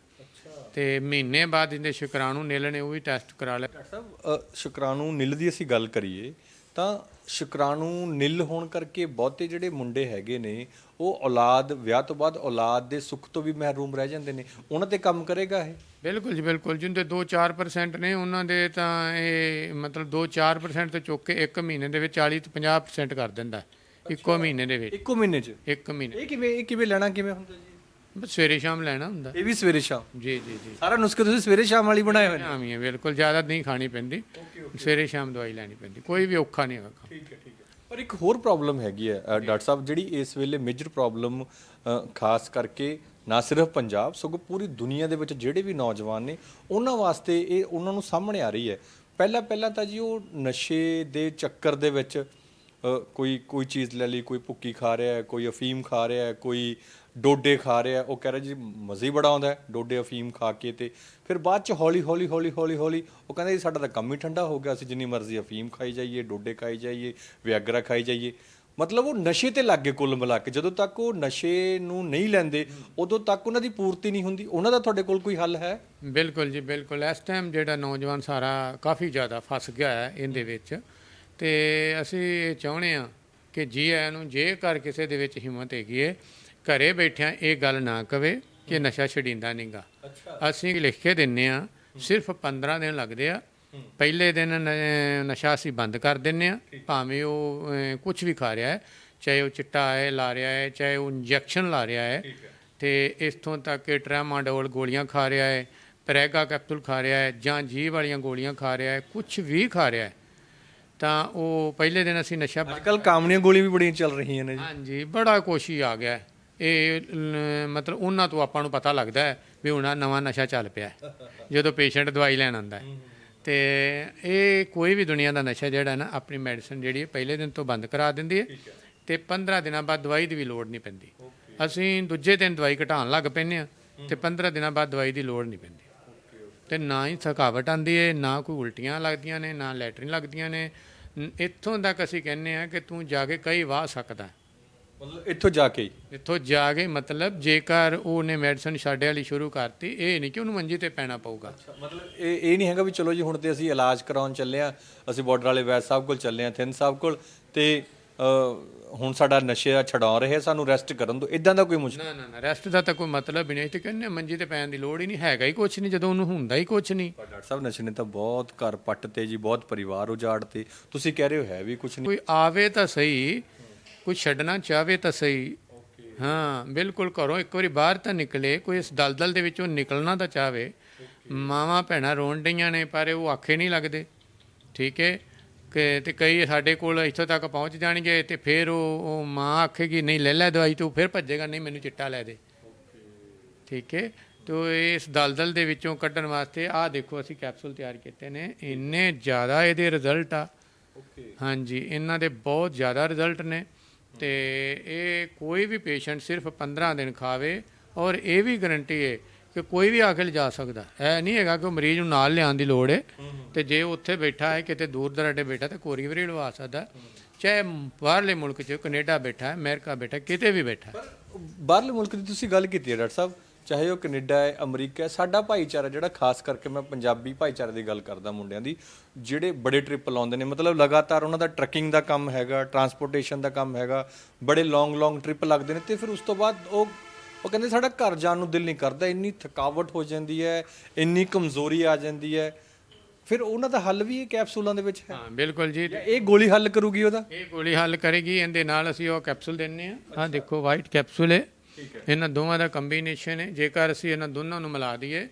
ਤੇ ਮਹੀਨੇ ਬਾਅਦ ਇਹਦੇ ਸ਼ੁਕਰਾਣੂ ਨਿਲ ਨੇ ਉਹ ਵੀ ਟੈਸਟ ਕਰਾ ਲਿਆ ਡਾਕਟਰ ਸਾਹਿਬ ਸ਼ੁਕਰਾਣੂ ਨਿਲ ਦੀ ਅਸੀਂ ਗੱਲ ਕਰੀਏ ਤਾਂ ਸ਼ੁਕਰਾਣੂ ਨਿਲ ਹੋਣ ਕਰਕੇ ਬਹੁਤੇ ਜਿਹੜੇ ਮੁੰਡੇ ਹੈਗੇ ਨੇ ਉਹ ਔਲਾਦ ਵਿਆਹ ਤੋਂ ਬਾਅਦ ਔਲਾਦ ਦੇ ਸੁੱਖ ਤੋਂ ਵੀ ਮਹਿਰੂਮ ਰਹਿ ਜਾਂਦੇ ਨੇ। ਉਹਨਾਂ ਤੇ ਕੰਮ ਕਰੇਗਾ ਇਹ? ਬਿਲਕੁਲ ਜੀ ਬਿਲਕੁਲ। ਜਿੰਦੇ 2-4% ਨੇ ਉਹਨਾਂ ਦੇ ਤਾਂ ਇਹ ਮਤਲਬ 2-4% ਤੋਂ ਚੁੱਕ ਕੇ ਇੱਕ ਮਹੀਨੇ ਦੇ ਵਿੱਚ 40 ਤੋਂ 50% ਕਰ ਦਿੰਦਾ। ਇੱਕੋ ਮਹੀਨੇ ਦੇ ਵਿੱਚ। ਇੱਕੋ ਮਹੀਨੇ 'ਚ? ਇੱਕ ਮਹੀਨੇ। ਇਹ ਕਿਵੇਂ ਇਹ ਕਿਵੇਂ ਲੈਣਾ ਕਿਵੇਂ ਹੁੰਦਾ ਜੀ? ਸਵੇਰੇ ਸ਼ਾਮ ਲੈਣਾ ਹੁੰਦਾ। ਇਹ ਵੀ ਸਵੇਰੇ ਸ਼ਾਮ। ਜੀ ਜੀ ਜੀ। ਸਾਰਾ ਨੁਸਖੇ ਤੁਸੀਂ ਸਵੇਰੇ ਸ਼ਾਮ ਵਾਲੀ ਬਣਾਏ ਹੋਏ ਨੇ? ਹੈ ਬਿਲਕੁਲ ਜ਼ਿਆਦਾ ਨਹੀਂ ਖਾਣੀ ਪੈਂਦੀ। ਸਵੇਰੇ ਸ਼ਾਮ ਦਵਾਈ ਲੈਣੀ ਪੈਂਦੀ ਕੋਈ ਵੀ ਔਖਾ ਨਹੀਂ ਹੈਗਾ ਕੰਮ। ਠੀਕ ਹੈ ਠੀਕ ਹੈ। ਪਰ ਇੱਕ ਹੋਰ ਪ੍ਰੋਬਲਮ ਹੈਗੀ ਹੈ ਅ, ਡਾਕਟਰ ਸਾਹਿਬ ਜਿਹੜੀ ਇਸ ਵੇਲੇ ਮੇਜਰ ਪ੍ਰੋਬਲਮ ਖਾਸ ਕਰਕੇ ਨਾ ਸਿਰਫ ਪੰਜਾਬ ਸਗੋਂ ਪੂਰੀ ਦੁਨੀਆ ਦੇ ਵਿੱਚ ਜਿਹੜੇ ਵੀ ਨੌਜਵਾਨ ਨੇ ਉਹਨਾਂ ਵਾਸਤੇ ਇਹ ਉਹਨਾਂ ਨੂੰ ਸਾਹਮਣੇ ਆ ਰਹੀ ਹੈ। ਪਹਿਲਾਂ ਪਹਿਲਾਂ ਤਾਂ ਜੀ ਉਹ ਨਸ਼ੇ ਦੇ ਚੱਕਰ ਦੇ ਵਿੱਚ ਅ, ਕੋਈ ਕੋਈ ਚੀਜ਼ ਲੈ ਲਈ ਕੋਈ ਭੁੱਕੀ ਖਾ ਰਿਹਾ ਹੈ ਕੋਈ ਅਫੀਮ ਖਾ ਰਿਹਾ ਹੈ ਕੋਈ ਡੋਡੇ ਖਾ ਰਿਹਾ ਹੈ, ਉਹ ਕਹਿ ਰਿਹਾ ਜੀ ਮਜ਼ੇ ਹੀ ਬੜਾ ਆਉਂਦਾ ਡੋਡੇ ਅਫੀਮ ਖਾ ਕੇ ਤੇ ਫਿਰ ਬਾਅਦ ਚ ਹੌਲੀ ਹੌਲੀ ਹੌਲੀ ਹੌਲੀ ਹੌਲੀ ਉਹ ਕਹਿੰਦਾ ਜੀ ਸਾਡਾ ਤਾਂ ਕੰਮ ਹੀ ਠੰਡਾ ਹੋ ਗਿਆ ਅਸੀਂ ਜਿੰਨੀ ਮਰਜ਼ੀ ਅਫੀਮ ਖਾਈ ਜਾਈਏ ਡੋਡੇ ਖਾਈ ਜਾਈਏ ਵਿਆਗਰਾ ਖਾਈ ਜਾਈਏ। ਮਤਲਬ ਉਹ ਨਸ਼ੇ ਤੇ ਲੱਗ ਗਏ ਕੁੱਲ ਮਿਲਾ ਕੇ ਜਦੋਂ ਤੱਕ ਉਹ ਨਸ਼ੇ ਨੂੰ ਨਹੀਂ ਲੈਂਦੇ ਉਦੋਂ ਤੱਕ ਉਹਨਾਂ ਦੀ ਪੂਰਤੀ ਨਹੀਂ ਹੁੰਦੀ। ਉਹਨਾਂ ਦਾ ਤੁਹਾਡੇ ਕੋਲ ਕੋਈ ਹੱਲ ਹੈ? ਬਿਲਕੁਲ ਜੀ ਬਿਲਕੁਲ। ਇਸ ਟਾਈਮ ਜਿਹੜਾ ਨੌਜਵਾਨ ਸਾਰਾ ਕਾਫੀ ਜ਼ਿਆਦਾ ਫਸ ਗਿਆ ਹੈ ਇਹਦੇ ਵਿੱਚ। ਤੇ ਅਸੀਂ ਇਹ ਚਾਹੁੰਦੇ ਆ ਕਿ ਜੀ ਆਇਆਂ ਨੂੰ ਜੇਕਰ ਕਿਸੇ ਦੇ ਵਿੱਚ ਹਿੰਮਤ ਹੈਗੀ ਹੈ ਘਰੇ ਬੈਠਿਆਂ ਇਹ ਗੱਲ ਨਾ ਕਵੇ ਕਿ ਨਸ਼ਾ ਛਡਿੰਦਾ ਨਹੀਂਗਾ ਅਸੀਂ ਲਿਖ ਕੇ ਦਿੰਨੇ ਆ ਸਿਰਫ 15 ਦਿਨ ਲੱਗਦੇ ਆ। ਪਹਿਲੇ ਦਿਨ ਨਸ਼ਾ ਅਸੀਂ ਬੰਦ ਕਰ ਦਿੰਨੇ ਆ ਭਾਵੇਂ ਉਹ ਕੁਝ ਵੀ ਖਾ ਰਿਹਾ ਹੈ ਚਾਹੇ ਉਹ ਚਿੱਟਾ ਹੈ ਲਾ ਰਿਹਾ ਹੈ ਚਾਹੇ ਉਹ ਇੰਜੈਕਸ਼ਨ ਲਾ ਰਿਹਾ ਹੈ। ਤੇ ਇਸ ਤੋਂ ਤੱਕ ਕਿ ਟ੍ਰਾਮਾਡੋਲ ਗੋਲੀਆਂ ਖਾ ਰਿਹਾ ਹੈ ਪ੍ਰੈਗਾ ਕੈਪਸੂਲ ਖਾ ਰਿਹਾ ਹੈ ਜਾਂ ਜੀਭ ਵਾਲੀਆਂ ਗੋਲੀਆਂ ਖਾ ਰਿਹਾ ਹੈ ਕੁਝ ਵੀ ਖਾ ਰਿਹਾ ਹੈ ਤਾਂ ਉਹ ਪਹਿਲੇ ਦਿਨ ਅਸੀਂ ਨਸ਼ਾ ਅੱਜ ਕੱਲ ਕਾਮਣੀਆਂ ਗੋਲੀ ਵੀ ਬੜੀਆਂ ਚੱਲ ਰਹੀਆਂ ਨੇ ਜੀ। ਹਾਂਜੀ ਬੜਾ ਕੋਸ਼ੀ ਆ ਗਿਆ ਹੈ। ਇਹ ਮਤਲਬ ਉਹਨਾਂ ਤੋਂ ਆਪਾਂ ਨੂੰ ਪਤਾ ਲੱਗਦਾ ਹੈ ਵੀ ਹੁਣ ਨਵਾਂ ਨਸ਼ਾ ਚੱਲ ਪਿਆ ਜਦੋਂ ਪੇਸ਼ੈਂਟ ਦਵਾਈ ਲੈਣ ਆਉਂਦਾ ਹੈ। ਤੇ ਇਹ ਕੋਈ ਵੀ ਦੁਨੀਆ ਦਾ ਨਸ਼ਾ ਜਿਹੜਾ ਨਾ ਆਪਣੀ ਮੈਡੀਸਨ ਜਿਹੜੀ ਹੈ ਪਹਿਲੇ ਦਿਨ ਤੋਂ ਬੰਦ ਕਰਾ ਦਿੰਦੀ ਹੈ ਤੇ 15 ਦਿਨਾਂ ਬਾਅਦ ਦਵਾਈ ਦੀ ਵੀ ਲੋੜ ਨਹੀਂ ਪੈਂਦੀ। ਅਸੀਂ ਦੂਜੇ ਦਿਨ ਦਵਾਈ ਘਟਾਉਣ ਲੱਗ ਪੈਂਦੇ ਆ ਤੇ 15 ਦਿਨਾਂ ਬਾਅਦ ਦਵਾਈ ਦੀ ਲੋੜ ਨਹੀਂ ਪੈਂਦੀ। ਤੇ ਨਾ ਹੀ ਥਕਾਵਟ ਆਂਦੀ ਹੈ ਨਾ ਕੋਈ ਉਲਟੀਆਂ ਲੱਗਦੀਆਂ ਨੇ ਨਾ ਲੈਟਰਿਨ ਲੱਗਦੀਆਂ ਨੇ। ਇੱਥੋਂ ਤੱਕ ਅਸੀਂ ਕਹਿੰਨੇ ਆ ਕਿ ਤੂੰ ਜਾ ਕੇ ਕਈ ਵਾਹ ਸਕਦਾ। ਮਤਲਬ ਇੱਥੋਂ ਜਾ ਕੇ ਇੱਥੋਂ ਜਾ ਕੇ ਮਤਲਬ ਜੇਕਰ ਉਹਨੇ ਮੈਡੀਸਨ ਛਾੜੇ ਵਾਲੀ ਸ਼ੁਰੂ ਕਰਤੀ ਇਹ ਨਹੀਂ ਕਿ ਉਹਨੂੰ ਮੰਜੀ ਤੇ ਪੈਣਾ ਪਊਗਾ। ਮਤਲਬ ਇਹ ਇਹ ਨਹੀਂ ਹੈਗਾ ਵੀ ਚਲੋ ਜੀ ਹੁਣ ਤੇ ਅਸੀਂ ਇਲਾਜ ਕਰਾਉਣ ਚੱਲੇ ਆ ਅਸੀਂ ਬਾਰਡਰ ਵਾਲੇ ਵੈਦ ਸਾਹਿਬ ਕੋਲ ਚੱਲੇ ਆ ਥਿੰਨ ਸਾਹਿਬ ਕੋਲ ਤੇ ਹੁਣ ਸਾਡਾ ਨਸ਼ੇ ਦਾ ਛਡਾਉ ਰਹੇ ਸਾਨੂੰ ਰੈਸਟ ਕਰਨ ਦੋ ਇਦਾਂ ਦਾ ਕੋਈ ਮੁਸ਼ਕਲ ਨਾ ਨਾ ਨਾ ਰੈਸਟ ਦਾ ਤਾਂ ਕੋਈ ਮਤਲਬ ਹੀ ਨਹੀਂ ਤੇ ਕਹਿੰਦੇ ਮੰਜੀ ਤੇ ਪੈਣ ਦੀ ਲੋੜ ਹੀ ਨਹੀਂ ਹੈਗਾ ਹੀ ਕੁਛ ਨਹੀਂ ਜਦੋਂ ਉਹਨੂੰ ਹੁੰਦਾ ਹੀ ਕੁਛ ਨਹੀਂ। ਡਾਕਟਰ ਸਾਹਿਬ ਨਸ਼ੇ ਨੇ ਤਾਂ ਬਹੁਤ ਘਰ ਪੱਟ ਤੇ ਜੀ ਬਹੁਤ ਪਰਿਵਾਰ ਉਜਾੜ ਤੇ ਤੁਸੀਂ ਕਹਿ ਰਹੇ ਹੋ ਹੈ ਵੀ ਕੁਝ ਨਹੀਂ। ਕੋਈ ਆਵੇ ਤਾਂ ਸਹੀ ਕੋਈ ਛੱਡਣਾ ਚਾਹਵੇ ਤਾਂ ਸਹੀ। ਹਾਂ ਬਿਲਕੁਲ ਘਰੋਂ ਇੱਕ ਵਾਰੀ ਬਾਹਰ ਤਾਂ ਨਿਕਲੇ ਕੋਈ ਇਸ ਦਲਦਲ ਦੇ ਵਿੱਚੋਂ ਨਿਕਲਣਾ ਤਾਂ ਚਾਹਵੇ। ਮਾਵਾਂ ਭੈਣਾਂ ਰੋਣ ਡਈਆਂ ਨੇ ਪਰ ਉਹ ਆਖੇ ਨਹੀਂ ਲੱਗਦੇ। ਠੀਕ ਹੈ ਕਿ ਤੇ ਕਈ ਸਾਡੇ ਕੋਲ ਇੱਥੋਂ ਤੱਕ ਪਹੁੰਚ ਜਾਣਗੇ ਤੇ ਫਿਰ ਉਹ ਉਹ ਮਾਂ ਆਖੇਗੀ ਨਹੀਂ ਲੈ ਲੈ ਦਵਾਈ ਤੂੰ ਫਿਰ ਭੱਜੇਗਾ ਨਹੀਂ ਮੈਨੂੰ ਚਿੱਟਾ ਲੈ ਦੇ। ਠੀਕ ਹੈ ਤੋ ਇਸ ਦਲਦਲ ਦੇ ਵਿੱਚੋਂ ਕੱਢਣ ਵਾਸਤੇ ਆਹ ਦੇਖੋ ਅਸੀਂ ਕੈਪਸੂਲ ਤਿਆਰ ਕੀਤੇ ਨੇ। ਇੰਨੇ ਜ਼ਿਆਦਾ ਇਹਦੇ ਰਿਜ਼ਲਟ ਆ। ਹਾਂਜੀ ਇਹਨਾਂ ਦੇ ਬਹੁਤ ਜ਼ਿਆਦਾ ਰਿਜ਼ਲਟ ਨੇ। ਤੇ ਇਹ ਕੋਈ ਵੀ ਪੇਸ਼ੈਂਟ ਸਿਰਫ 15 ਦਿਨ ਖਾਵੇ ਔਰ ਇਹ ਵੀ ਗਰੰਟੀ ਹੈ ਕਿ ਕੋਈ ਵੀ ਆ ਕੇ ਲਿਜਾ ਸਕਦਾ। ਇਹ ਨਹੀਂ ਹੈਗਾ ਕਿ ਉਹ ਮਰੀਜ਼ ਨੂੰ ਨਾਲ ਲਿਆਉਣ ਦੀ ਲੋੜ ਹੈ ਤੇ ਜੇ ਉੱਥੇ ਬੈਠਾ ਹੈ, ਕਿਤੇ ਦੂਰ ਦਰਾਡੇ ਬੈਠਾ ਤਾਂ ਕੋਰੀਵਰ ਹੀ ਲਵਾ ਸਕਦਾ। ਚਾਹੇ ਬਾਹਰਲੇ ਮੁਲਕ 'ਚ ਕੈਨੇਡਾ ਬੈਠਾ ਹੈ, ਅਮਰੀਕਾ ਬੈਠਾ ਕਿਤੇ ਵੀ ਬੈਠਾ ਬਾਹਰਲੇ ਮੁਲਕ ਦੀ ਤੁਸੀਂ ਗੱਲ ਕੀਤੀ ਹੈ ਡਾਕਟਰ ਸਾਹਿਬ ਚਾਹੇ ਉਹ ਕੈਨੇਡਾ ਹੈ ਅਮਰੀਕਾ ਹੈ ਸਾਡਾ ਭਾਈਚਾਰਾ ਜਿਹੜਾ ਖਾਸ ਕਰਕੇ ਮੈਂ ਪੰਜਾਬੀ ਭਾਈਚਾਰੇ ਦੀ ਗੱਲ ਕਰਦਾ ਮੁੰਡਿਆਂ ਦੀ ਜਿਹੜੇ ਬੜੇ ਟ੍ਰਿਪ ਲਾਉਂਦੇ ਨੇ ਮਤਲਬ ਲਗਾਤਾਰ ਉਹਨਾਂ ਦਾ ਟਰੱਕਿੰਗ ਦਾ ਕੰਮ ਹੈਗਾ ਟਰਾਂਸਪੋਰਟੇਸ਼ਨ ਦਾ ਕੰਮ ਹੈਗਾ ਬੜੇ ਲੌਂਗ ਲੌਂਗ ਟ੍ਰਿਪ ਲੱਗਦੇ ਨੇ ਤੇ ਫਿਰ ਉਸ ਤੋਂ ਬਾਅਦ ਉਹ ਉਹ ਕਹਿੰਦੇ ਸਾਡਾ ਘਰ ਜਾਣ ਨੂੰ ਦਿਲ ਨਹੀਂ ਕਰਦਾ ਇੰਨੀ ਥਕਾਵਟ ਹੋ ਜਾਂਦੀ ਹੈ ਇੰਨੀ ਕਮਜ਼ੋਰੀ ਆ ਜਾਂਦੀ ਹੈ। ਫਿਰ ਉਹਨਾਂ ਦਾ ਹੱਲ ਵੀ ਇਹ ਕੈਪਸੂਲਾਂ ਦੇ ਵਿੱਚ ਹੈ? ਹਾਂ ਬਿਲਕੁਲ ਜੀ। ਇਹ ਗੋਲੀ ਹੱਲ ਕਰੂਗੀ ਉਹਦਾ? ਇਹ ਗੋਲੀ ਹੱਲ ਕਰੇਗੀ ਇਹਦੇ ਨਾਲ ਅਸੀਂ ਉਹ ਕੈਪਸੂਲ ਦਿੰਨੇ ਆ ਆਹ ਦੇਖੋ ਵਾਈਟ ਕੈਪਸੂਲ ਹੈ। ਇਹਨਾਂ ਦੋਵਾਂ ਦਾ ਕੰਬੀਨੇਸ਼ਨ ਹੈ। ਜੇਕਰ ਅਸੀਂ ਇਹਨਾਂ ਦੋਨਾਂ ਨੂੰ ਮਿਲਾ ਦਈਏ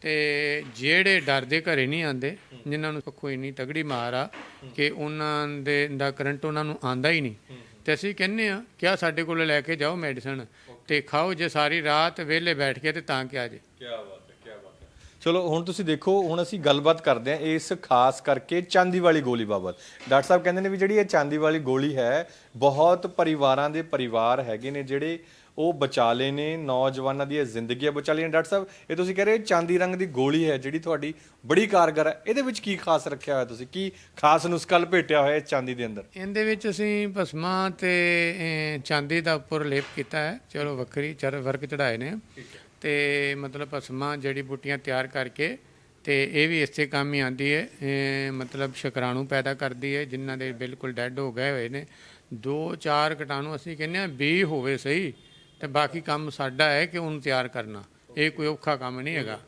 ਤੇ ਜਿਹੜੇ ਡਰਦੇ ਘਰੇ ਨਹੀਂ ਆਂਦੇ ਜਿਨ੍ਹਾਂ ਨੂੰ ਕੋਈ ਨਹੀਂ ਤਗੜੀ ਮਾਰ ਆ ਕਿ ਉਹਨਾਂ ਦੇ ਦਾ ਕਰੰਟ ਉਹਨਾਂ ਨੂੰ ਆਂਦਾ ਹੀ ਨਹੀਂ। ਤੇ ਅਸੀਂ ਕਹਿੰਨੇ ਆ ਕਿ ਸਾਡੇ ਕੋਲ ਲੈ ਕੇ ਜਾਓ ਮੈਡੀਸਨ ਤੇ ਖਾਓ ਜੇ ਸਾਰੀ ਰਾਤ ਵਿਹਲੇ ਬੈਠ ਕੇ ਤੇ ਤਾਂ ਕਿਆ ਜੇ। ਕੀ ਬਾਤ ਹੈ ਕੀ ਬਾਤ ਹੈ। ਚਲੋ ਹੁਣ ਤੁਸੀਂ ਦੇਖੋ ਹੁਣ ਅਸੀਂ ਗੱਲਬਾਤ ਕਰਦੇ ਹਾਂ ਇਸ ਖਾਸ ਕਰਕੇ ਚਾਂਦੀ ਵਾਲੀ ਗੋਲੀ ਬਾਬਤ। ਡਾਕਟਰ ਸਾਹਿਬ ਕਹਿੰਦੇ ਨੇ ਵੀ ਜਿਹੜੀ ਇਹ ਚਾਂਦੀ ਵਾਲੀ ਗੋਲੀ ਹੈ ਬਹੁਤ ਪਰਿਵਾਰਾਂ ਦੇ ਪਰਿਵਾਰ ਹੈਗੇ ਨੇ ਜਿਹੜੇ ਉਹ ਬਚਾ ਲਏ ਨੇ ਨੌਜਵਾਨਾਂ ਦੀਆਂ ਜ਼ਿੰਦਗੀਆਂ ਬਚਾ ਲਈਆਂ ਡਾਕਟਰ ਸਾਹਿਬ ਇਹ ਤੁਸੀਂ ਕਹਿ ਰਹੇ ਹੋ ਚਾਂਦੀ ਰੰਗ ਦੀ ਗੋਲੀ ਹੈ ਜਿਹੜੀ ਤੁਹਾਡੀ ਬੜੀ ਕਾਰਗਰ ਹੈ। ਇਹਦੇ ਵਿੱਚ ਕੀ ਖਾਸ ਰੱਖਿਆ ਹੋਇਆ ਤੁਸੀਂ? ਕੀ ਖਾਸ ਨੁਸਖਾ ਲਪੇਟਿਆ ਹੋਇਆ ਇਸ ਚਾਂਦੀ ਦੇ ਅੰਦਰ? ਇਹਦੇ ਵਿੱਚ ਅਸੀਂ ਭਸਮਾਂ ਤੇ ਚਾਂਦੀ ਦਾ ਉੱਪਰ ਲੇਪ ਕੀਤਾ ਹੈ। ਚਲੋ ਵੱਖਰੀ ਚਰ ਵਰਕ ਚੜਾਏ ਨੇ। ਤੇ ਮਤਲਬ ਭਸਮਾਂ ਜੜੀ ਬੂਟੀਆਂ ਤਿਆਰ ਕਰਕੇ ਤੇ ਇਹ ਵੀ ਇਸੇ ਕੰਮ ਹੀ ਆਂਦੀ ਹੈ। ਮਤਲਬ ਸ਼ੁਕਰਾਣੂ ਪੈਦਾ ਕਰਦੀ ਹੈ ਜਿਨ੍ਹਾਂ ਦੇ ਬਿਲਕੁਲ ਡੈੱਡ ਹੋ ਗਏ ਹੋਏ ਨੇ। ਦੋ ਚਾਰ ਕੀਟਾਣੂ ਅਸੀਂ ਕਹਿੰਦੇ ਆ 20 ਹੋਵੇ ਸਹੀ। ਤੇ ਬਾਕੀ ਕੰਮ ਸਾਡਾ ਹੈ ਕਿ ਉਹਨੂੰ ਤਿਆਰ ਕਰਨਾ। ਇਹ ਕੋਈ ਔਖਾ ਕੰਮ ਨਹੀਂ ਹੈਗਾ।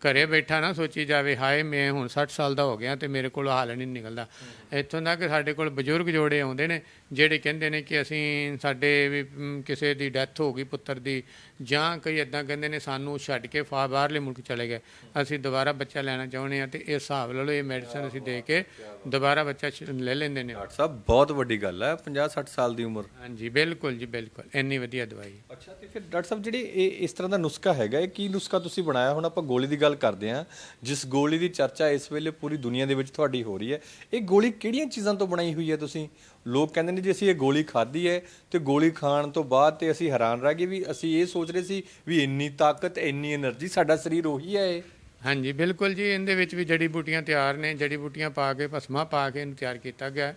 ਘਰੇ ਬੈਠਾ ਨਾ ਸੋਚੀ ਜਾਵੇ, ਹਾਏ ਮੈਂ ਹੁਣ 60 ਸਾਲ ਦਾ ਹੋ ਗਿਆ ਤੇ ਮੇਰੇ ਕੋਲ ਹਾਲ ਨਹੀਂ ਨਿਕਲਦਾ। ਇੱਥੋਂ ਤੱਕ ਕਿ ਸਾਡੇ ਕੋਲ ਬਜ਼ੁਰਗ ਜੋੜੇ ਆਉਂਦੇ ਨੇ, ਜਿਹੜੇ ਕਹਿੰਦੇ ਨੇ ਕਿ ਅਸੀਂ ਸਾਡੇ ਵੀ ਕਿਸੇ ਦੀ ਡੈਥ ਹੋ ਗਈ, ਪੁੱਤਰ ਦੀ ਜਾਂ ਕਈ ਇਦਾਂ ਕਹਿੰਦੇ ਨੇ ਸਾਨੂੰ ਛੱਡ ਕੇ ਫਾ ਬਾਹਰਲੇ ਮੁਲਕ ਚਲੇ ਗਏ। ਅਸੀਂ ਦੁਬਾਰਾ ਬੱਚਾ ਲੈਣਾ ਚਾਹੁੰਦੇ ਆ ਤੇ ਇਹ ਹਿਸਾਬ ਲਾ ਲਓ ਇਹ ਮੈਡੀਸਨ ਅਸੀਂ ਦੇ ਕੇ ਦੁਬਾਰਾ ਬੱਚਾ ਲੈ ਲੈਂਦੇ ਨੇ। ਡਾਕਟਰ ਸਾਹਿਬ ਬਹੁਤ ਵੱਡੀ ਗੱਲ ਹੈ 50 60 ਸਾਲ ਦੀ ਉਮਰ। ਹਾਂਜੀ ਬਿਲਕੁਲ ਜੀ ਬਿਲਕੁਲ ਇੰਨੀ ਵਧੀਆ ਦਵਾਈ ਹੈ। ਅੱਛਾ ਤੇ ਫਿਰ ਡਾਕਟਰ ਸਾਹਿਬ ਜਿਹੜੇ ਇਹ ਇਸ ਤਰ੍ਹਾਂ ਦਾ ਨੁਸਖਾ ਹੈਗਾ ਇਹ ਕੀ ਨੁਸਖਾ ਤੁਸੀਂ ਬਣਾਇਆ? ਹੁਣ ਆਪਾਂ ਗੋਲੀ ਦੀ ਗੱਲ ਕਰਦੇ ਹਾਂ। ਜਿਸ ਗੋਲੀ ਦੀ ਚਰਚਾ ਇਸ ਵੇਲੇ ਪੂਰੀ ਦੁਨੀਆ ਦੇ ਵਿੱਚ ਤੁਹਾਡੀ ਹੋ ਰਹੀ ਹੈ ਇਹ ਗੋਲੀ ਕਿਹੜੀਆਂ ਚੀਜ਼ਾਂ ਤੋਂ ਬਣਾਈ ਹੋਈ ਹੈ ਤੁਸੀਂ? ਲੋਕ ਕਹਿੰਦੇ ਨੇ ਜੀ ਅਸੀਂ ਇਹ ਗੋਲੀ ਖਾਧੀ ਹੈ ਤੇ ਗੋਲੀ ਖਾਣ ਤੋਂ ਬਾਅਦ ਤੇ ਅਸੀਂ ਹੈਰਾਨ ਰਹਿ ਗਏ ਵੀ ਅਸੀਂ ਇਹ ਸੋਚ ਸੋਚ ਰਹੇ ਸੀ ਵੀ ਇੰਨੀ ਤਾਕਤ ਇੰਨੀ એનર્ਜੀ ਸਾਡਾ ਸਰੀਰ ਉਹੀ ਹੈ ਹਾਂਜੀ ਬਿਲਕੁਲ ਜੀ ਇਹਦੇ ਵਿੱਚ ਵੀ ਜੜੀ ਬੂਟੀਆਂ ਤਿਆਰ ਨੇ ਜੜੀ ਬੂਟੀਆਂ ਪਾ ਕੇ ਭਸਮਾ ਪਾ ਕੇ ਇਹਨੂੰ ਤਿਆਰ ਕੀਤਾ ਗਿਆ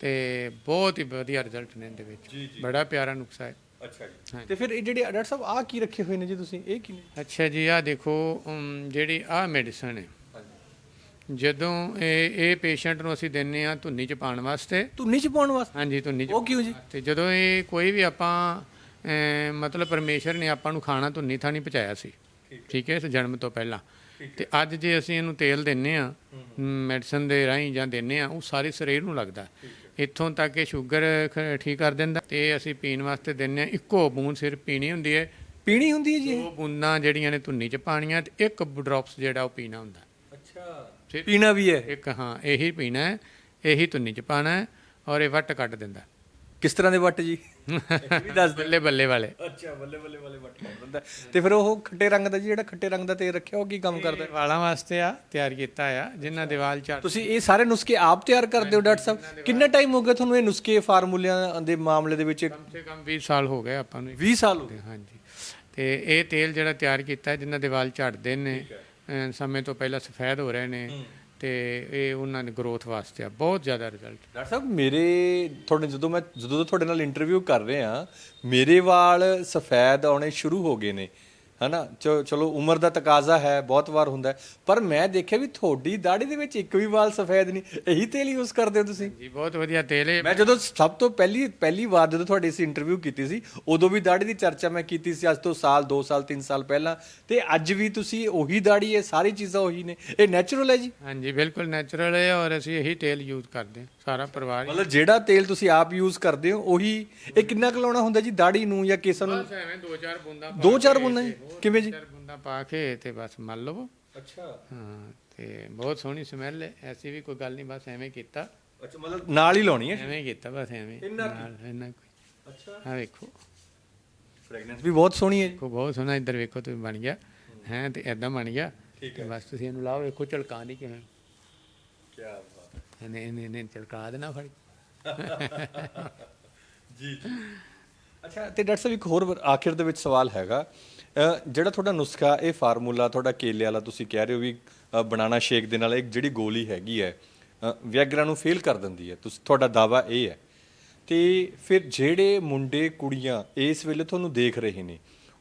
ਤੇ ਬਹੁਤ ਹੀ ਵਧੀਆ ਰਿਜ਼ਲਟ ਨੇ ਇਹਦੇ ਵਿੱਚ। ਬੜਾ ਪਿਆਰਾ ਨੁਕਸਾ ਹੈ। ਅੱਛਾ ਜੀ। ਤੇ ਫਿਰ ਇਹ ਜਿਹੜੇ ਡਾਕਟਰ ਸਾਹਿਬ ਆ ਕੀ ਰੱਖੇ ਹੋਏ ਨੇ ਜੀ ਤੁਸੀਂ? ਇਹ ਕੀ ਨੇ? ਅੱਛਾ ਜੀ ਆ ਦੇਖੋ ਜਿਹੜੀ ਆ ਮੈਡੀਸਨ ਹੈ। ਜਦੋਂ ਇਹ ਇਹ ਪੇਸ਼ੈਂਟ ਨੂੰ ਅਸੀਂ ਦਿੰਨੇ ਆ ਧੁੰਨੀ ਚ ਪਾਉਣ ਵਾਸਤੇ। ਧੁੰਨੀ ਚ ਪਾਉਣ ਵਾਸਤੇ? ਹਾਂਜੀ ਧੁੰਨੀ ਚ ਉਹ ਕਿਉਂ ਜੀ? ਤੇ ਜਦੋਂ ਇਹ ਕੋਈ ਵੀ ਆਪਾਂ ਮਤਲਬ ਪਰਮੇਸ਼ਰ ਨੇ ਆਪਾਂ ਨੂੰ ਖਾਣਾ ਧੁੰਨੀ ਥਾਣੀ ਪਹੁੰਚਾਇਆ ਸੀ। ਠੀਕ ਹੈ। ਇਸ ਜਨਮ ਤੋਂ ਪਹਿਲਾਂ। ਤੇ ਅੱਜ ਜੇ ਅਸੀਂ ਇਹਨੂੰ ਤੇਲ ਦਿੰਨੇ ਆ ਮੈਡੀਸਨ ਦੇ ਰਾਹੀਂ ਜਾਂ ਦਿੰਨੇ ਆ ਉਹ ਸਾਰੇ ਸਰੀਰ ਨੂੰ ਲੱਗਦਾ। ਇੱਥੋਂ ਤੱਕ ਕਿ ਸ਼ੂਗਰ ਠੀਕ ਕਰ ਦਿੰਦਾ। ਤੇ ਅਸੀਂ ਪੀਣ ਵਾਸਤੇ ਦਿੰਨੇ ਆ ਇੱਕੋ ਬੂੰਦ ਸਿਰਫ ਪੀਣੀ ਹੁੰਦੀ ਹੈ। ਪੀਣੀ ਹੁੰਦੀ ਹੈ ਜੀ? ਦੋ ਬੂੰਦਾਂ ਜਿਹੜੀਆਂ ਨੇ ਧੁੰਨੀ ਚ ਪਾਣੀਆਂ ਤੇ ਇੱਕ ਡ੍ਰੌਪਸ ਜਿਹੜਾ ਉਹ ਪੀਣਾ ਹੁੰਦਾ। ਅੱਛਾ। ਪੀਣਾ ਵੀ ਹੈ? ਇੱਕ ਹਾਂ ਇਹੀ ਪੀਣਾ ਹੈ ਇਹੀ ਧੁੰਨੀ ਚ ਪਾਣਾ ਹੈ ਔਰ ਇਹ ਵੱਟ ਕੱਢ ਦਿੰਦਾ। ਕਿਸ ਤਰ੍ਹਾਂ ਦੇ ਵੱਟ ਜੀ? ਵੀ ਦੱਸ ਬੱਲੇ ਬੱਲੇ ਵਾਲੇ। ਅੱਛਾ ਬੱਲੇ ਬੱਲੇ ਵਾਲੇ ਵੱਟ ਦਿੰਦਾ ਤੇ ਫਿਰ ਉਹ ਖੱਟੇ ਰੰਗ ਦਾ ਜੀ ਜਿਹੜਾ ਖੱਟੇ ਰੰਗ ਦਾ ਤੇਲ ਰੱਖਿਆ ਉਹ ਕੀ ਕੰਮ ਕਰਦਾ? ਵਾਲਾਂ ਵਾਸਤੇ ਆ ਤਿਆਰ ਕੀਤਾ ਆ ਜਿਨ੍ਹਾਂ ਦੇ ਵਾਲ ਝੜ ਤੁਸੀਂ ਇਹ ਸਾਰੇ ਨੁਸਖੇ ਆਪ ਤਿਆਰ ਕਰਦੇ ਹੋ ਡਾਕਟਰ ਸਾਹਿਬ? ਕਿੰਨਾ ਟਾਈਮ ਹੋ ਗਿਆ ਤੁਹਾਨੂੰ ਇਹ ਨੁਸਖੇ ਫਾਰਮੂਲਿਆਂ ਦੇ ਮਾਮਲੇ ਦੇ ਵਿੱਚ? ਕਮ ਸੇ ਕਮ 20 ਸਾਲ ਹੋ ਗਏ ਆਪਾਂ ਨੂੰ। 20 ਸਾਲ ਹੋ ਗਏ। ਹਾਂਜੀ। ਤੇ ਇਹ ਤੇਲ ਜਿਹੜਾ ਤਿਆਰ ਕੀਤਾ ਹੈ, ਜਿਨ੍ਹਾਂ ਦੇ ਵਾਲ ਝੜਦੇ ਨੇ ਅਹ ਸਮੇਂ ਤੋਂ ਪਹਿਲਾਂ ਸਫੈਦ ਹੋ ਰਹੇ ਨੇ ਤੇ ਇਹ ਉਹਨਾਂ ਨੇ ਗਰੋਥ ਵਾਸਤੇ ਆ, ਬਹੁਤ ਜ਼ਿਆਦਾ ਰਿਜ਼ਲਟ ਡਾਕਟਰ ਸਾਹਿਬ, ਮੇਰੇ ਤੁਹਾਡੇ ਜਦੋਂ ਮੈਂ, ਜਦੋਂ ਤੋਂ ਤੁਹਾਡੇ ਨਾਲ ਇੰਟਰਵਿਊ ਕਰ ਰਿਹਾ, ਮੇਰੇ ਵਾਲ ਸਫੈਦ ਆਉਣੇ ਸ਼ੁਰੂ ਹੋ ਗਏ ਨੇ। ਹਨਾ? ਚਲੋ ਚਲੋ ਉਮਰ ਦਾ ਤਕਾਜ਼ਾ ਹੈ ਬਹੁਤ ਵਾਰ ਹੁੰਦਾ। ਪਰ ਮੈਂ ਦੇਖਿਆ ਵੀ ਤੁਹਾਡੀ ਦਾੜੀ ਦੇ ਵਿੱਚ ਇੱਕ ਵੀ ਵਾਲ ਸਫੈਦ ਨਹੀਂ। ਇਹੀ ਤੇਲ ਯੂਜ਼ ਕਰਦੇ ਹੋ ਤੁਸੀਂ? ਜੀ ਬਹੁਤ ਵਧੀਆ ਤੇਲ ਹੈ। ਮੈਂ ਜਦੋਂ ਸਭ ਤੋਂ ਪਹਿਲੀ ਪਹਿਲੀ ਵਾਰ ਜਦੋਂ ਤੁਹਾਡੀ ਅਸੀਂ ਇੰਟਰਵਿਊ ਕੀਤੀ ਸੀ ਉਦੋਂ ਵੀ ਦਾੜੀ ਦੀ ਚਰਚਾ ਮੈਂ ਕੀਤੀ ਸੀ ਅੱਜ ਤੋਂ ਸਾਲ 2 ਸਾਲ 3 ਸਾਲ ਪਹਿਲਾਂ। ਤੇ ਅੱਜ ਵੀ ਤੁਸੀਂ ਉਹੀ ਦਾੜੀ ਹੈ ਸਾਰੀ ਚੀਜ਼ਾਂ ਉਹੀ ਨੇ। ਇਹ ਨੈਚੁਰਲ ਹੈ ਜੀ? ਹਾਂਜੀ ਬਿਲਕੁਲ ਨੈਚੁਰਲ ਹੈ ਔਰ ਅਸੀਂ ਇਹੀ ਤੇਲ ਯੂਜ਼ ਕਰਦੇ ਹਾਂ। ਸਾਰਾ ਪਰਿਵਾਰ ਹੀ। ਮਤਲਬ ਜਿਹੜਾ ਤੇਲ ਤੁਸੀਂ ਆਪ ਯੂਜ਼ ਕਰਦੇ ਹੋ ਉਹੀ ਇਹ ਕਿੰਨਾ ਕੁ ਲਾਉਣਾ ਹੁੰਦਾ ਜੀ ਦਾੜੀ ਨੂੰ ਜਾਂ ਕੇਸਾਂ ਨੂੰ? ਬਸ ਐਵੇਂ ਦੋ ਚਾਰ ਬੂੰਦਾਂ ਪਾ ਦੋ ਚਾਰ ਕੇ ਬੂੰਦਾਂ ਜੀ? ਤੇ ਹੋਰ ਕਿਵੇਂ ਜੀ? ਦੋ ਚਾਰ ਬੂੰਦਾਂ ਪਾ ਕੇ ਤੇ ਬਸ ਮਲ ਲਵੋ। ਅੱਛਾ। ਹਾਂ ਤੇ ਬਹੁਤ ਸੋਹਣੀ ਸਮੈਲ ਹੈ। ਐਸੀ ਵੀ ਕੋਈ ਗੱਲ ਨਹੀਂ ਬਸ ਐਵੇਂ ਕੀਤਾ। ਅੱਛਾ ਮਤਲਬ ਨਾਲ ਹੀ ਲਾਉਣੀ ਹੈ ਐਵੇਂ ਕੀਤਾ ਬਸ ਐਵੇਂ। ਇੰਨਾ ਕੁ? ਨਾਲ ਇੰਨਾ ਕੋਈ ਅੱਛਾ। ਆ ਵੇਖੋ। ਵੀ ਬਹੁਤ ਸੋਹਣੀ ਹੈ ਜੀ। ਦੇਖੋ ਬਹੁਤ ਸੋਹਣਾ ਇੱਧਰ ਵੇਖੋ ਤੁਸੀਂ ਬਣ ਗਿਆ। ਹੈ ਤੇ ਐਦਾਂ ਬਣ ਗਿਆ। ਠੀਕ ਬਸ ਤੁਸੀਂ ਇਹਨੂੰ ਲਾਓ ਵੇਖੋ ਝਲਕਾ ਨਹੀਂ ਕਿਵੇਂ। ਕੀ ਇਹਨੇ ਇਹਨੇ ਇਹਨੇ ਝਲਕਾ ਦੇਣਾ ਫੜ ਜੀ ਜੀ। ਅੱਛਾ ਤੇ ਡਾਕਟਰ ਸਾਹਿਬ ਇੱਕ ਹੋਰ ਆਖਿਰ ਦੇ ਵਿੱਚ ਸਵਾਲ ਹੈਗਾ। ਜਿਹੜਾ ਤੁਹਾਡਾ ਨੁਸਖਾ ਇਹ ਫਾਰਮੂਲਾ ਤੁਹਾਡਾ ਕੇਲੇ ਵਾਲਾ ਤੁਸੀਂ ਕਹਿ ਰਹੇ ਹੋ ਵੀ ਬਨਾਨਾ ਸ਼ੇਕ ਦੇ ਨਾਲ ਇੱਕ ਜਿਹੜੀ ਗੋਲੀ ਹੈਗੀ ਹੈ ਵਿਆਗਰਾ ਨੂੰ ਫੇਲ ਕਰ ਦਿੰਦੀ ਹੈ। ਤੁਸੀਂ ਤੁਹਾਡਾ ਦਾਵਾ ਇਹ ਹੈ। ਤੇ ਫਿਰ ਜਿਹੜੇ ਮੁੰਡੇ ਕੁੜੀਆਂ ਇਸ ਵੇਲੇ ਤੁਹਾਨੂੰ ਦੇਖ ਰਹੇ ਨੇ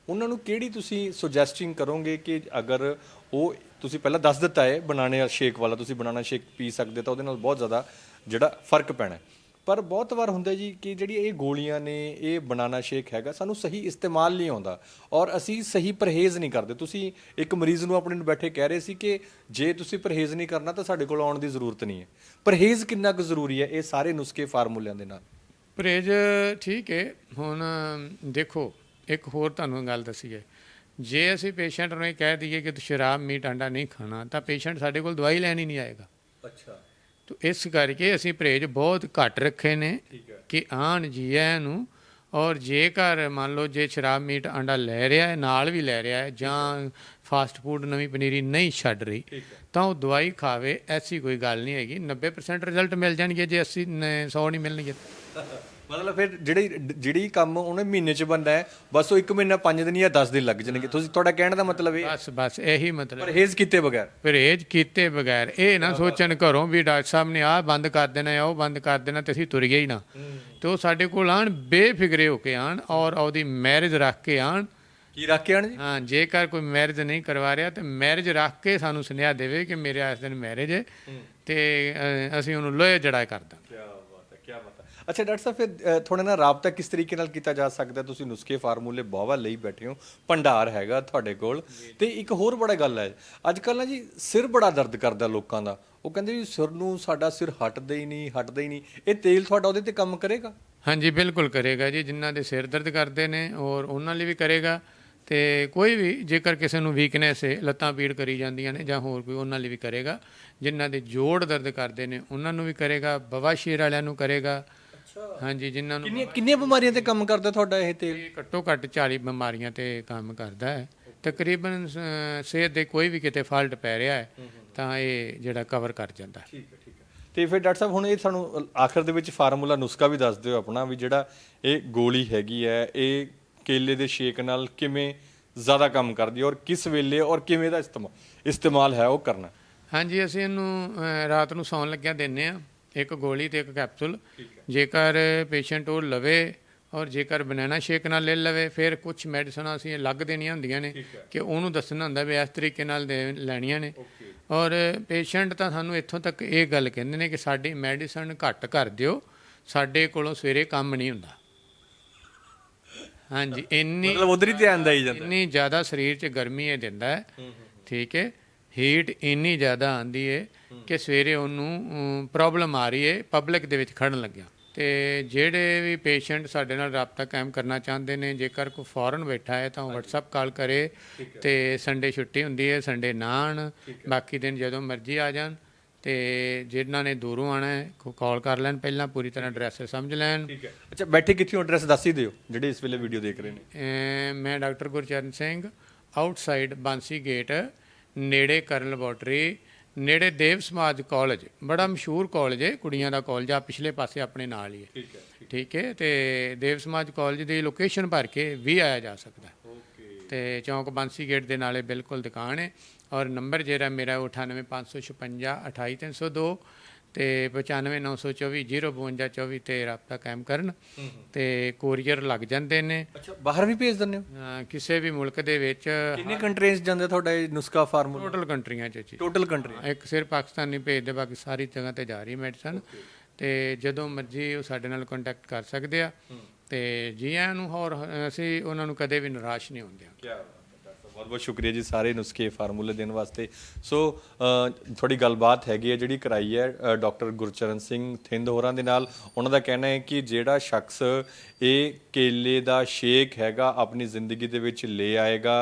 ਉਹਨਾਂ ਨੂੰ ਕਿਹੜੀ ਤੁਸੀਂ ਸੁਜੈਸਟਿੰਗ ਕਰੋਗੇ ਕਿ ਅਗਰ ਉਹ ਤੁਸੀਂ ਪਹਿਲਾਂ ਦੱਸ ਦਿੱਤਾ ਹੈ ਬਨਾਨਾ ਸ਼ੇਕ ਵਾਲਾ, ਤੁਸੀਂ ਬਨਾਨਾ ਸ਼ੇਕ ਪੀ ਸਕਦੇ ਤਾਂ ਉਹਦੇ ਨਾਲ ਬਹੁਤ ਜ਼ਿਆਦਾ ਜਿਹੜਾ ਫ਼ਰਕ ਪੈਣਾ ਪਰ ਬਹੁਤ ਵਾਰ ਹੁੰਦਾ ਜੀ ਕਿ ਜਿਹੜੀ ਇਹ ਗੋਲੀਆਂ ਨੇ, ਇਹ ਬਨਾਨਾ ਸ਼ੇਕ ਹੈਗਾ, ਸਾਨੂੰ ਸਹੀ ਇਸਤੇਮਾਲ ਨਹੀਂ ਆਉਂਦਾ ਔਰ ਅਸੀਂ ਸਹੀ ਪਰਹੇਜ਼ ਨਹੀਂ ਕਰਦੇ। ਤੁਸੀਂ ਇੱਕ ਮਰੀਜ਼ ਨੂੰ ਆਪਣੇ ਨੂੰ ਬੈਠੇ ਕਹਿ ਰਹੇ ਸੀ ਕਿ ਜੇ ਤੁਸੀਂ ਪਰਹੇਜ਼ ਨਹੀਂ ਕਰਨਾ ਤਾਂ ਸਾਡੇ ਕੋਲ ਆਉਣ ਦੀ ਜ਼ਰੂਰਤ ਨਹੀਂ ਹੈ। ਪਰਹੇਜ਼ ਕਿੰਨਾ ਕੁ ਜ਼ਰੂਰੀ ਹੈ ਇਹ ਸਾਰੇ ਨੁਸਖੇ ਫਾਰਮੂਲਿਆਂ ਦੇ ਨਾਲ? ਪਰਹੇਜ ਠੀਕ ਹੈ। ਹੁਣ ਦੇਖੋ, ਇੱਕ ਹੋਰ ਤੁਹਾਨੂੰ ਗੱਲ ਦੱਸੀਏ। ਜੇ ਅਸੀਂ ਪੇਸ਼ੈਂਟ ਨੂੰ ਇਹ ਕਹਿ ਦਈਏ ਕਿ ਤੂੰ ਸ਼ਰਾਬ ਮੀਟ ਅੰਡਾ ਨਹੀਂ ਖਾਣਾ ਤਾਂ ਪੇਸ਼ੈਂਟ ਸਾਡੇ ਕੋਲ ਦਵਾਈ ਲੈਣ ਹੀ ਨਹੀਂ ਆਏਗਾ। ਅੱਛਾ। ਤੋ ਇਸ ਕਰਕੇ ਅਸੀਂ ਪਰਹੇਜ ਬਹੁਤ ਘੱਟ ਰੱਖੇ ਨੇ ਕਿ ਆਣ ਜੀਐ ਨੂੰ ਔਰ ਜੇਕਰ ਮੰਨ ਲਓ ਜੇ ਸ਼ਰਾਬ ਮੀਟ ਅੰਡਾ ਲੈ ਰਿਹਾ ਹੈ ਨਾਲ ਵੀ ਲੈ ਰਿਹਾ ਹੈ ਜਾਂ ਫਾਸਟ ਫੂਡ ਨਵੀਂ ਪਨੀਰੀ ਨਹੀਂ ਛੱਡ ਰਹੀ ਤਾਂ ਉਹ ਦਵਾਈ ਖਾਵੇ ਐਸੀ ਕੋਈ ਗੱਲ ਨਹੀਂ ਹੈਗੀ। 90% ਰਿਜ਼ਲਟ ਮਿਲ ਜਾਣਗੇ ਜੇ 80 100 ਨਹੀਂ ਮਿਲਣਗੇ। ਮਤਲਬ ਫਿਰ ਜਿਹੜੀ ਜਿਹੜੀ ਕੰਮ ਉਹਨੇ ਮਹੀਨੇ ਚ ਬੰਦਾ ਹੈ ਬਸ ਉਹ 1 ਮਹੀਨਾ 5 ਦਿਨ ਜਾਂ 10 ਦਿਨ ਲੱਗ ਜਾਣਗੇ। ਤੁਸੀਂ ਤੁਹਾਡਾ ਕਹਿਣ ਦਾ ਮਤਲਬ ਇਹ? ਬਸ ਬਸ ਇਹੀ ਮਤਲਬ। ਪਰਹੇਜ਼ ਕੀਤੇ ਬਗੈਰ? ਪਰਹੇਜ ਕੀਤੇ ਬਗੈਰ ਇਹ ਨਾ ਸੋਚਣ ਘਰੋਂ ਵੀ ਡਾਕਟਰ ਸਾਹਿਬ ਨੇ ਆਹ ਬੰਦ ਕਰ ਦੇਣਾ ਉਹ ਬੰਦ ਕਰ ਦੇਣਾ ਤੇ ਅਸੀਂ ਤੁਰ ਗਏ ਹੀ ਨਾ। ਤੇ ਉਹ ਸਾਡੇ ਕੋਲ ਆਣ ਬੇਫਿਕਰੇ ਹੋ ਕੇ ਆਣ ਔਰ ਉਹਦੀ ਮੈਰਿਜ ਰੱਖ ਕੇ ਆਣ। ਕੀ ਰੱਖ ਕੇ ਆਣ ਜੀ? ਹਾਂ ਜੇਕਰ ਕੋਈ ਮੈਰਿਜ ਨਹੀਂ ਕਰਵਾ ਰਿਹਾ ਤੇ ਮੈਰਿਜ ਰੱਖ ਕੇ ਸਾਨੂੰ ਸੁਨੇਹਾ ਦੇਵੇ ਕਿ ਮੇਰੇ ਇਸ ਦਿਨ ਮੈਰਿਜ ਹੈ ਤੇ ਅਸੀਂ ਉਹਨੂੰ ਲੋਹੇ ਜੜਾ ਕਰ ਦਾਂਗੇ। ਅੱਛਾ ਡਾਕਟਰ ਸਾਹਿਬ ਫਿਰ ਅ, ਨਾ ਰਾਬਤਾ ਕਿਸ ਤਰੀਕੇ ਨਾਲ ਕੀਤਾ ਜਾ ਸਕਦਾ? ਤੁਸੀਂ ਨੁਸਖੇ ਫਾਰਮੂਲੇ ਬਾਵਾ ਲਈ ਬੈਠੇ ਹੋ। ਭੰਡਾਰ ਹੈਗਾ ਤੁਹਾਡੇ ਕੋਲ। ਤੇ ਇੱਕ ਹੋਰ ਬੜਾ ਗੱਲ ਹੈ ਅੱਜ ਕੱਲ੍ਹ ਨਾ ਜੀ ਸਿਰ ਬੜਾ ਦਰਦ ਕਰਦਾ ਲੋਕਾਂ ਦਾ। ਉਹ ਕਹਿੰਦੇ ਜੀ ਸਿਰ ਨੂੰ ਸਾਡਾ ਸਿਰ ਹਟਦਾ ਹੀ ਨਹੀਂ ਹਟਦਾ ਹੀ ਨਹੀਂ। ਇਹ ਤੇਲ ਤੁਹਾਡਾ ਉਹਦੇ ਤੇ ਕੰਮ ਕਰੇਗਾ? ਹਾਂਜੀ ਬਿਲਕੁਲ ਕਰੇਗਾ ਜੀ। ਜਿਨ੍ਹਾਂ ਦੇ ਸਿਰ ਦਰਦ ਕਰਦੇ ਨੇ ਔਰ ਉਹਨਾਂ ਲਈ ਵੀ ਕਰੇਗਾ। ਤੇ ਕੋਈ ਵੀ ਜੇਕਰ ਕਿਸੇ ਨੂੰ ਵੀਕਨੈਸ ਹੈ ਲੱਤਾਂ ਪੀੜ ਕਰੀ ਜਾਂਦੀਆਂ ਨੇ ਜਾਂ ਹੋਰ ਕੋਈ ਉਹਨਾਂ ਲਈ ਵੀ ਕਰੇਗਾ। ਜਿਨ੍ਹਾਂ ਦੇ ਜੋੜ ਦਰਦ ਕਰਦੇ ਨੇ ਉਹਨਾਂ ਨੂੰ ਵੀ ਕਰੇਗਾ। ਬਵਾਸ਼ੀਰ ਵਾਲਿਆਂ ਨੂੰ ਕਰੇਗਾ। ਹਾਂਜੀ ਜਿਨ੍ਹਾਂ ਨੂੰ ਕਿੰਨੀਆਂ ਕਿੰਨੀਆਂ ਬਿਮਾਰੀਆਂ ਤੇ ਕੰਮ ਕਰਦਾ ਤੁਹਾਡਾ ਇਹ ਤੇਲ? ਇਹ ਘੱਟੋ ਘੱਟ 40 ਬਿਮਾਰੀਆਂ ਤੇ ਕੰਮ ਕਰਦਾ ਹੈ। ਤਕਰੀਬਨ ਅ, ਸਿਹਤ ਦੇ ਕੋਈ ਵੀ ਕਿਤੇ ਫਾਲਟ ਪੈ ਰਿਹਾ ਹੈ ਤਾਂ ਇਹ ਜਿਹੜਾ ਕਵਰ ਕਰ ਜਾਂਦਾ ਹੈ। ਠੀਕ ਹੈ ਠੀਕ ਹੈ। ਤੇ ਫਿਰ ਡਾਕਟਰ ਸਾਹਿਬ ਹੁਣ ਇਹ ਸਾਨੂੰ ਆਖਰ ਦੇ ਵਿੱਚ ਫਾਰਮੂਲਾ ਨੁਸਖਾ ਵੀ ਦੱਸ ਦਿਓ ਆਪਣਾ ਵੀ ਜਿਹੜਾ ਇਹ ਗੋਲੀ ਹੈਗੀ ਹੈ ਇਹ ਕੇਲੇ ਦੇ ਸ਼ੇਕ ਨਾਲ ਕਿਵੇਂ ਜ਼ਿਆਦਾ ਕੰਮ ਕਰਦੀ ਹੈ ਔਰ ਕਿਸ ਵੇਲੇ ਔਰ ਕਿਵੇਂ ਦਾ ਇਸਤੇਮਾਲ ਇਸਤੇਮਾਲ ਹੈ ਉਹ ਕਰਨਾ। ਹਾਂਜੀ ਅਸੀਂ ਇਹਨੂੰ ਅ, ਰਾਤ ਨੂੰ ਸੌਣ ਲੱਗਿਆ ਦਿੰਨੇ ਆ ਇੱਕ ਗੋਲੀ ਤੇ ਇੱਕ ਕੈਪਸੂਲ। ਜੇਕਰ ਪੇਸ਼ੈਂਟ ਉਹ ਲਵੇ ਔਰ ਜੇਕਰ ਬਨਾਨਾ ਸ਼ੇਕ ਨਾਲ ਲੈ ਲਵੇ ਫਿਰ ਕੁਝ ਮੈਡੀਸਨਾਂ ਅਸੀਂ ਅਲੱਗ ਦੇਣੀਆਂ ਹੁੰਦੀਆਂ ਨੇ ਕਿ ਉਹਨੂੰ ਦੱਸਣਾ ਹੁੰਦਾ ਵੀ ਇਸ ਤਰੀਕੇ ਨਾਲ ਦੇ ਲੈਣੀਆਂ ਨੇ। ਔਰ ਪੇਸ਼ੈਂਟ ਤਾਂ ਸਾਨੂੰ ਇੱਥੋਂ ਤੱਕ ਇਹ ਗੱਲ ਕਹਿੰਦੇ ਨੇ ਕਿ ਸਾਡੀ ਮੈਡੀਸਨ ਘੱਟ ਕਰ ਦਿਓ ਸਾਡੇ ਕੋਲੋਂ ਸਵੇਰੇ ਕੰਮ ਨਹੀਂ ਹੁੰਦਾ। ਹਾਂਜੀ ਇੰਨੀ ਮਤਲਬ ਉਧਰ ਹੀ ਧਿਆਨ ਦੇਈ ਜਾਂਦਾ। ਇੰਨੀ ਜ਼ਿਆਦਾ ਸਰੀਰ 'ਚ ਗਰਮੀ ਇਹ ਦਿੰਦਾ ਹੈ। ਠੀਕ ਹੈ। ਹੀਟ ਇੰਨੀ ਜ਼ਿਆਦਾ ਆਂਦੀ ਹੈ ਕਿ ਸਵੇਰੇ ਉਹਨੂੰ ਪ੍ਰੋਬਲਮ ਆ ਰਹੀ ਹੈ ਪਬਲਿਕ ਦੇ ਵਿੱਚ ਖੜਨ ਲੱਗਿਆ। ਤੇ ਜਿਹੜੇ ਵੀ ਪੇਸ਼ੈਂਟ ਸਾਡੇ ਨਾਲ ਰਾਬਤਾ ਕਾਇਮ ਕਰਨਾ ਚਾਹੁੰਦੇ ਨੇ ਜੇਕਰ ਕੋਈ ਫੋਰਨ ਬੈਠਾ ਹੈ ਤਾਂ ਉਹ WhatsApp ਕਾਲ ਕਰੇ ਤੇ ਸੰਡੇ ਛੁੱਟੀ ਹੁੰਦੀ ਹੈ ਸੰਡੇ ਨਾ ਆਉਣ ਬਾਕੀ ਦਿਨ ਜਦੋਂ ਮਰਜ਼ੀ ਆ ਜਾਣ ਤੇ ਜਿਨ੍ਹਾਂ ਨੇ ਦੂਰੋਂ ਆਣਾ ਹੈ ਕਾਲ ਕਰ ਲੈਣ ਪਹਿਲਾਂ ਪੂਰੀ ਤਰ੍ਹਾਂ ਐਡਰੈਸ ਸਮਝ ਲੈਣ। ਠੀਕ ਹੈ। ਅੱਛਾ ਬੈਠੇ ਕਿੱਥੇ ਐਡਰੈਸ ਦੱਸ ਹੀ ਦਿਓ ਜਿਹੜੇ ਇਸ ਵੇਲੇ ਵੀਡੀਓ ਦੇਖ ਰਹੇ ਨੇ। ਮੈਂ doctor Gurcharan Singh outside Bansi gate ਨੇੜੇ ਕਰਨ ਲੈਬੋਰਟਰੀ ਨੇੜੇ ਦੇਵ ਸਮਾਜ ਕਾਲਜ ਬੜਾ ਮਸ਼ਹੂਰ ਕਾਲਜ ਹੈ ਕੁੜੀਆਂ ਦਾ ਕਾਲਜ ਆ ਪਿਛਲੇ ਪਾਸੇ ਆਪਣੇ ਨਾਲ ਹੀ ਹੈ। ਠੀਕ ਹੈ ਠੀਕ ਹੈ। ਤੇ ਦੇਵ ਸਮਾਜ ਕਾਲਜ ਦੀ ਲੋਕੇਸ਼ਨ ਭਰ ਕੇ ਵੀ ਆਇਆ ਜਾ ਸਕਦਾ। ਤੇ ਚੌਂਕ ਬਾਂਸੀ ਗੇਟ ਦੇ ਨਾਲੇ ਬਿਲਕੁਲ ਦੁਕਾਨ ਹੈ ਔਰ ਨੰਬਰ ਜਿਹੜਾ ਮੇਰਾ ਉਹ 98556 28302 ਤੇ 9594405224 ਤੇ ਰਾਬਤਾ ਕਾਇਮ ਕਰਨ ਤੇ ਕੋਰੀਅਰ ਲੱਗ ਜਾਂਦੇ ਨੇ। ਅੱਛਾ ਬਾਹਰ ਵੀ ਭੇਜ ਦਿੰਦੇ ਹੋ? ਕਿਸੇ ਵੀ ਮੁਲਕ ਦੇ ਵਿੱਚ ਕਿੰਨੇ ਕੰਟਰੀਜ਼ ਜਾਂਦੇ ਤੁਹਾਡਾ ਇਹ ਨੁਸਖਾ ਫਾਰਮੂਲਾ? ਟੋਟਲ ਕੰਟਰੀਆਂ 'ਚ ਜੀ। ਟੋਟਲ ਕੰਟਰੀ ਇੱਕ ਸਿਰਫ ਪਾਕਿਸਤਾਨ ਨਹੀਂ ਭੇਜਦੇ ਬਾਕੀ ਸਾਰੀ ਜਗ੍ਹਾ ਤੇ ਜਾ ਰਹੀ ਮੈਡੀਸਨ। ਤੇ ਜਦੋਂ ਮਰਜ਼ੀ ਉਹ ਸਾਡੇ ਨਾਲ ਕੰਟੈਕਟ ਕਰ ਸਕਦੇ ਆ। ਤੇ ਜੀ ਆਇਆਂ ਨੂੰ ਹੋਰ ਅਸੀਂ ਉਹਨਾਂ ਨੂੰ ਕਦੇ ਵੀ ਨਿਰਾਸ਼ ਨਹੀਂ ਹੁੰਦੇ। ਕੀ ਬਹੁਤ ਬਹੁਤ ਸ਼ੁਕਰੀਆ ਜੀ ਸਾਰੇ ਨੁਸਖੇ ਫਾਰਮੂਲੇ ਦੇਣ ਵਾਸਤੇ। ਸੋ ਅ, ਥੋੜੀ ਗੱਲਬਾਤ ਹੈਗੀ ਹੈ ਜਿਹੜੀ ਕਰਾਈ ਹੈ ਅ, ਡਾਕਟਰ ਗੁਰਚਰਨ ਸਿੰਘ ਥਿੰਦ ਹੋਰਾਂ ਦੇ ਨਾਲ। ਉਹਨਾਂ ਦਾ ਕਹਿਣਾ ਹੈ ਕਿ ਜਿਹੜਾ ਸ਼ਖਸ ਇਹ ਕੇਲੇ ਦਾ ਸ਼ੇਕ ਹੈਗਾ ਆਪਣੀ ਜ਼ਿੰਦਗੀ ਦੇ ਵਿੱਚ ਲੈ ਆਏਗਾ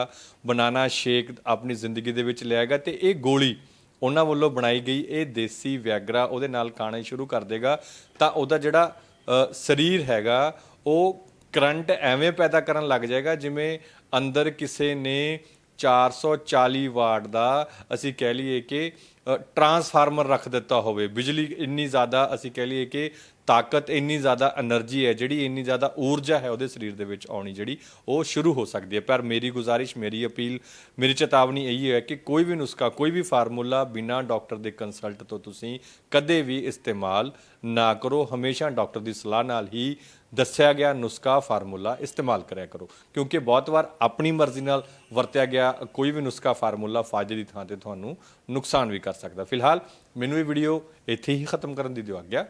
ਬਨਾਨਾ ਸ਼ੇਕ ਆਪਣੀ ਜ਼ਿੰਦਗੀ ਦੇ ਵਿੱਚ ਲੈ ਆਏਗਾ ਤੇ ਇਹ ਗੋਲੀ ਉਹਨਾਂ ਵੱਲੋਂ ਬਣਾਈ ਗਈ ਇਹ ਦੇਸੀ ਵਿਆਗਰਾ ਉਹਦੇ ਨਾਲ ਖਾਣਾ ਸ਼ੁਰੂ ਕਰ ਦੇਗਾ। ਤਾਂ ਉਹਦਾ ਜਿਹੜਾ ਸਰੀਰ ਹੈਗਾ ਉਹ ਕਰੰਟ ਐਵੇਂ ਪੈਦਾ ਕਰਨ ਲੱਗ ਜਾਏਗਾ ਜਿਵੇਂ ਅੰਦਰ ਕਿਸੇ ਨੇ 440 ਵਾਟ ਦਾ ਅਸੀਂ ਕਹਿ ਲਈਏ ਕਿ ਟਰਾਂਸਫਾਰਮਰ ਰੱਖ ਦਿੱਤਾ ਹੋਵੇ। ਬਿਜਲੀ ਇੰਨੀ ਜ਼ਿਆਦਾ, ਅਸੀਂ ਕਹਿ ਲਈਏ ਕਿ ਤਾਕਤ ਇੰਨੀ ਜ਼ਿਆਦਾ એનર્ਜੀ ਹੈ ਜਿਹੜੀ ਇੰਨੀ ਜ਼ਿਆਦਾ, ਊਰਜਾ ਹੈ ਉਹਦੇ ਸਰੀਰ ਦੇ ਵਿੱਚ ਆਉਣੀ ਜਿਹੜੀ ਉਹ ਸ਼ੁਰੂ ਹੋ ਸਕਦੀ ਹੈ। ਪਰ ਮੇਰੀ ਗੁਜ਼ਾਰਿਸ਼, ਮੇਰੀ ਅਪੀਲ, ਮੇਰੀ ਚੇਤਾਵਨੀ ਇਹੀ ਹੈ ਕਿ ਕੋਈ ਵੀ ਨੁਸਖਾ, ਕੋਈ ਵੀ ਫਾਰਮੂਲਾ ਬਿਨਾਂ ਡਾਕਟਰ ਦੇ ਕੰਸਲਟ ਤੋਂ ਤੁਸੀਂ ਕਦੇ ਵੀ ਇਸਤੇਮਾਲ ਨਾ ਕਰੋ। ਹਮੇਸ਼ਾ ਡਾਕਟਰ ਦੀ ਸਲਾਹ ਨਾਲ ਹੀ ਦੱਸਿਆ ਗਿਆ ਨੁਸਖਾ ਫਾਰਮੂਲਾ ਇਸਤੇਮਾਲ ਕਰਿਆ ਕਰੋ। ਕਿਉਂਕਿ ਬਹੁਤ ਵਾਰ ਆਪਣੀ ਮਰਜ਼ੀ ਨਾਲ ਵਰਤਿਆ ਗਿਆ ਕੋਈ ਵੀ ਨੁਸਖਾ ਫਾਰਮੂਲਾ ਫਾਇਦੇ ਦੀ ਥਾਂ ਤੇ ਤੁਹਾਨੂੰ ਨੁਕਸਾਨ ਵੀ ਕਰ ਸਕਦਾ। ਫਿਲਹਾਲ ਮੈਨੂੰ ਇਹ ਵੀਡੀਓ ਇੱਥੇ ਹੀ ਖਤਮ ਕਰਨ ਦੀ ਦਿਓ ਆਗਿਆ।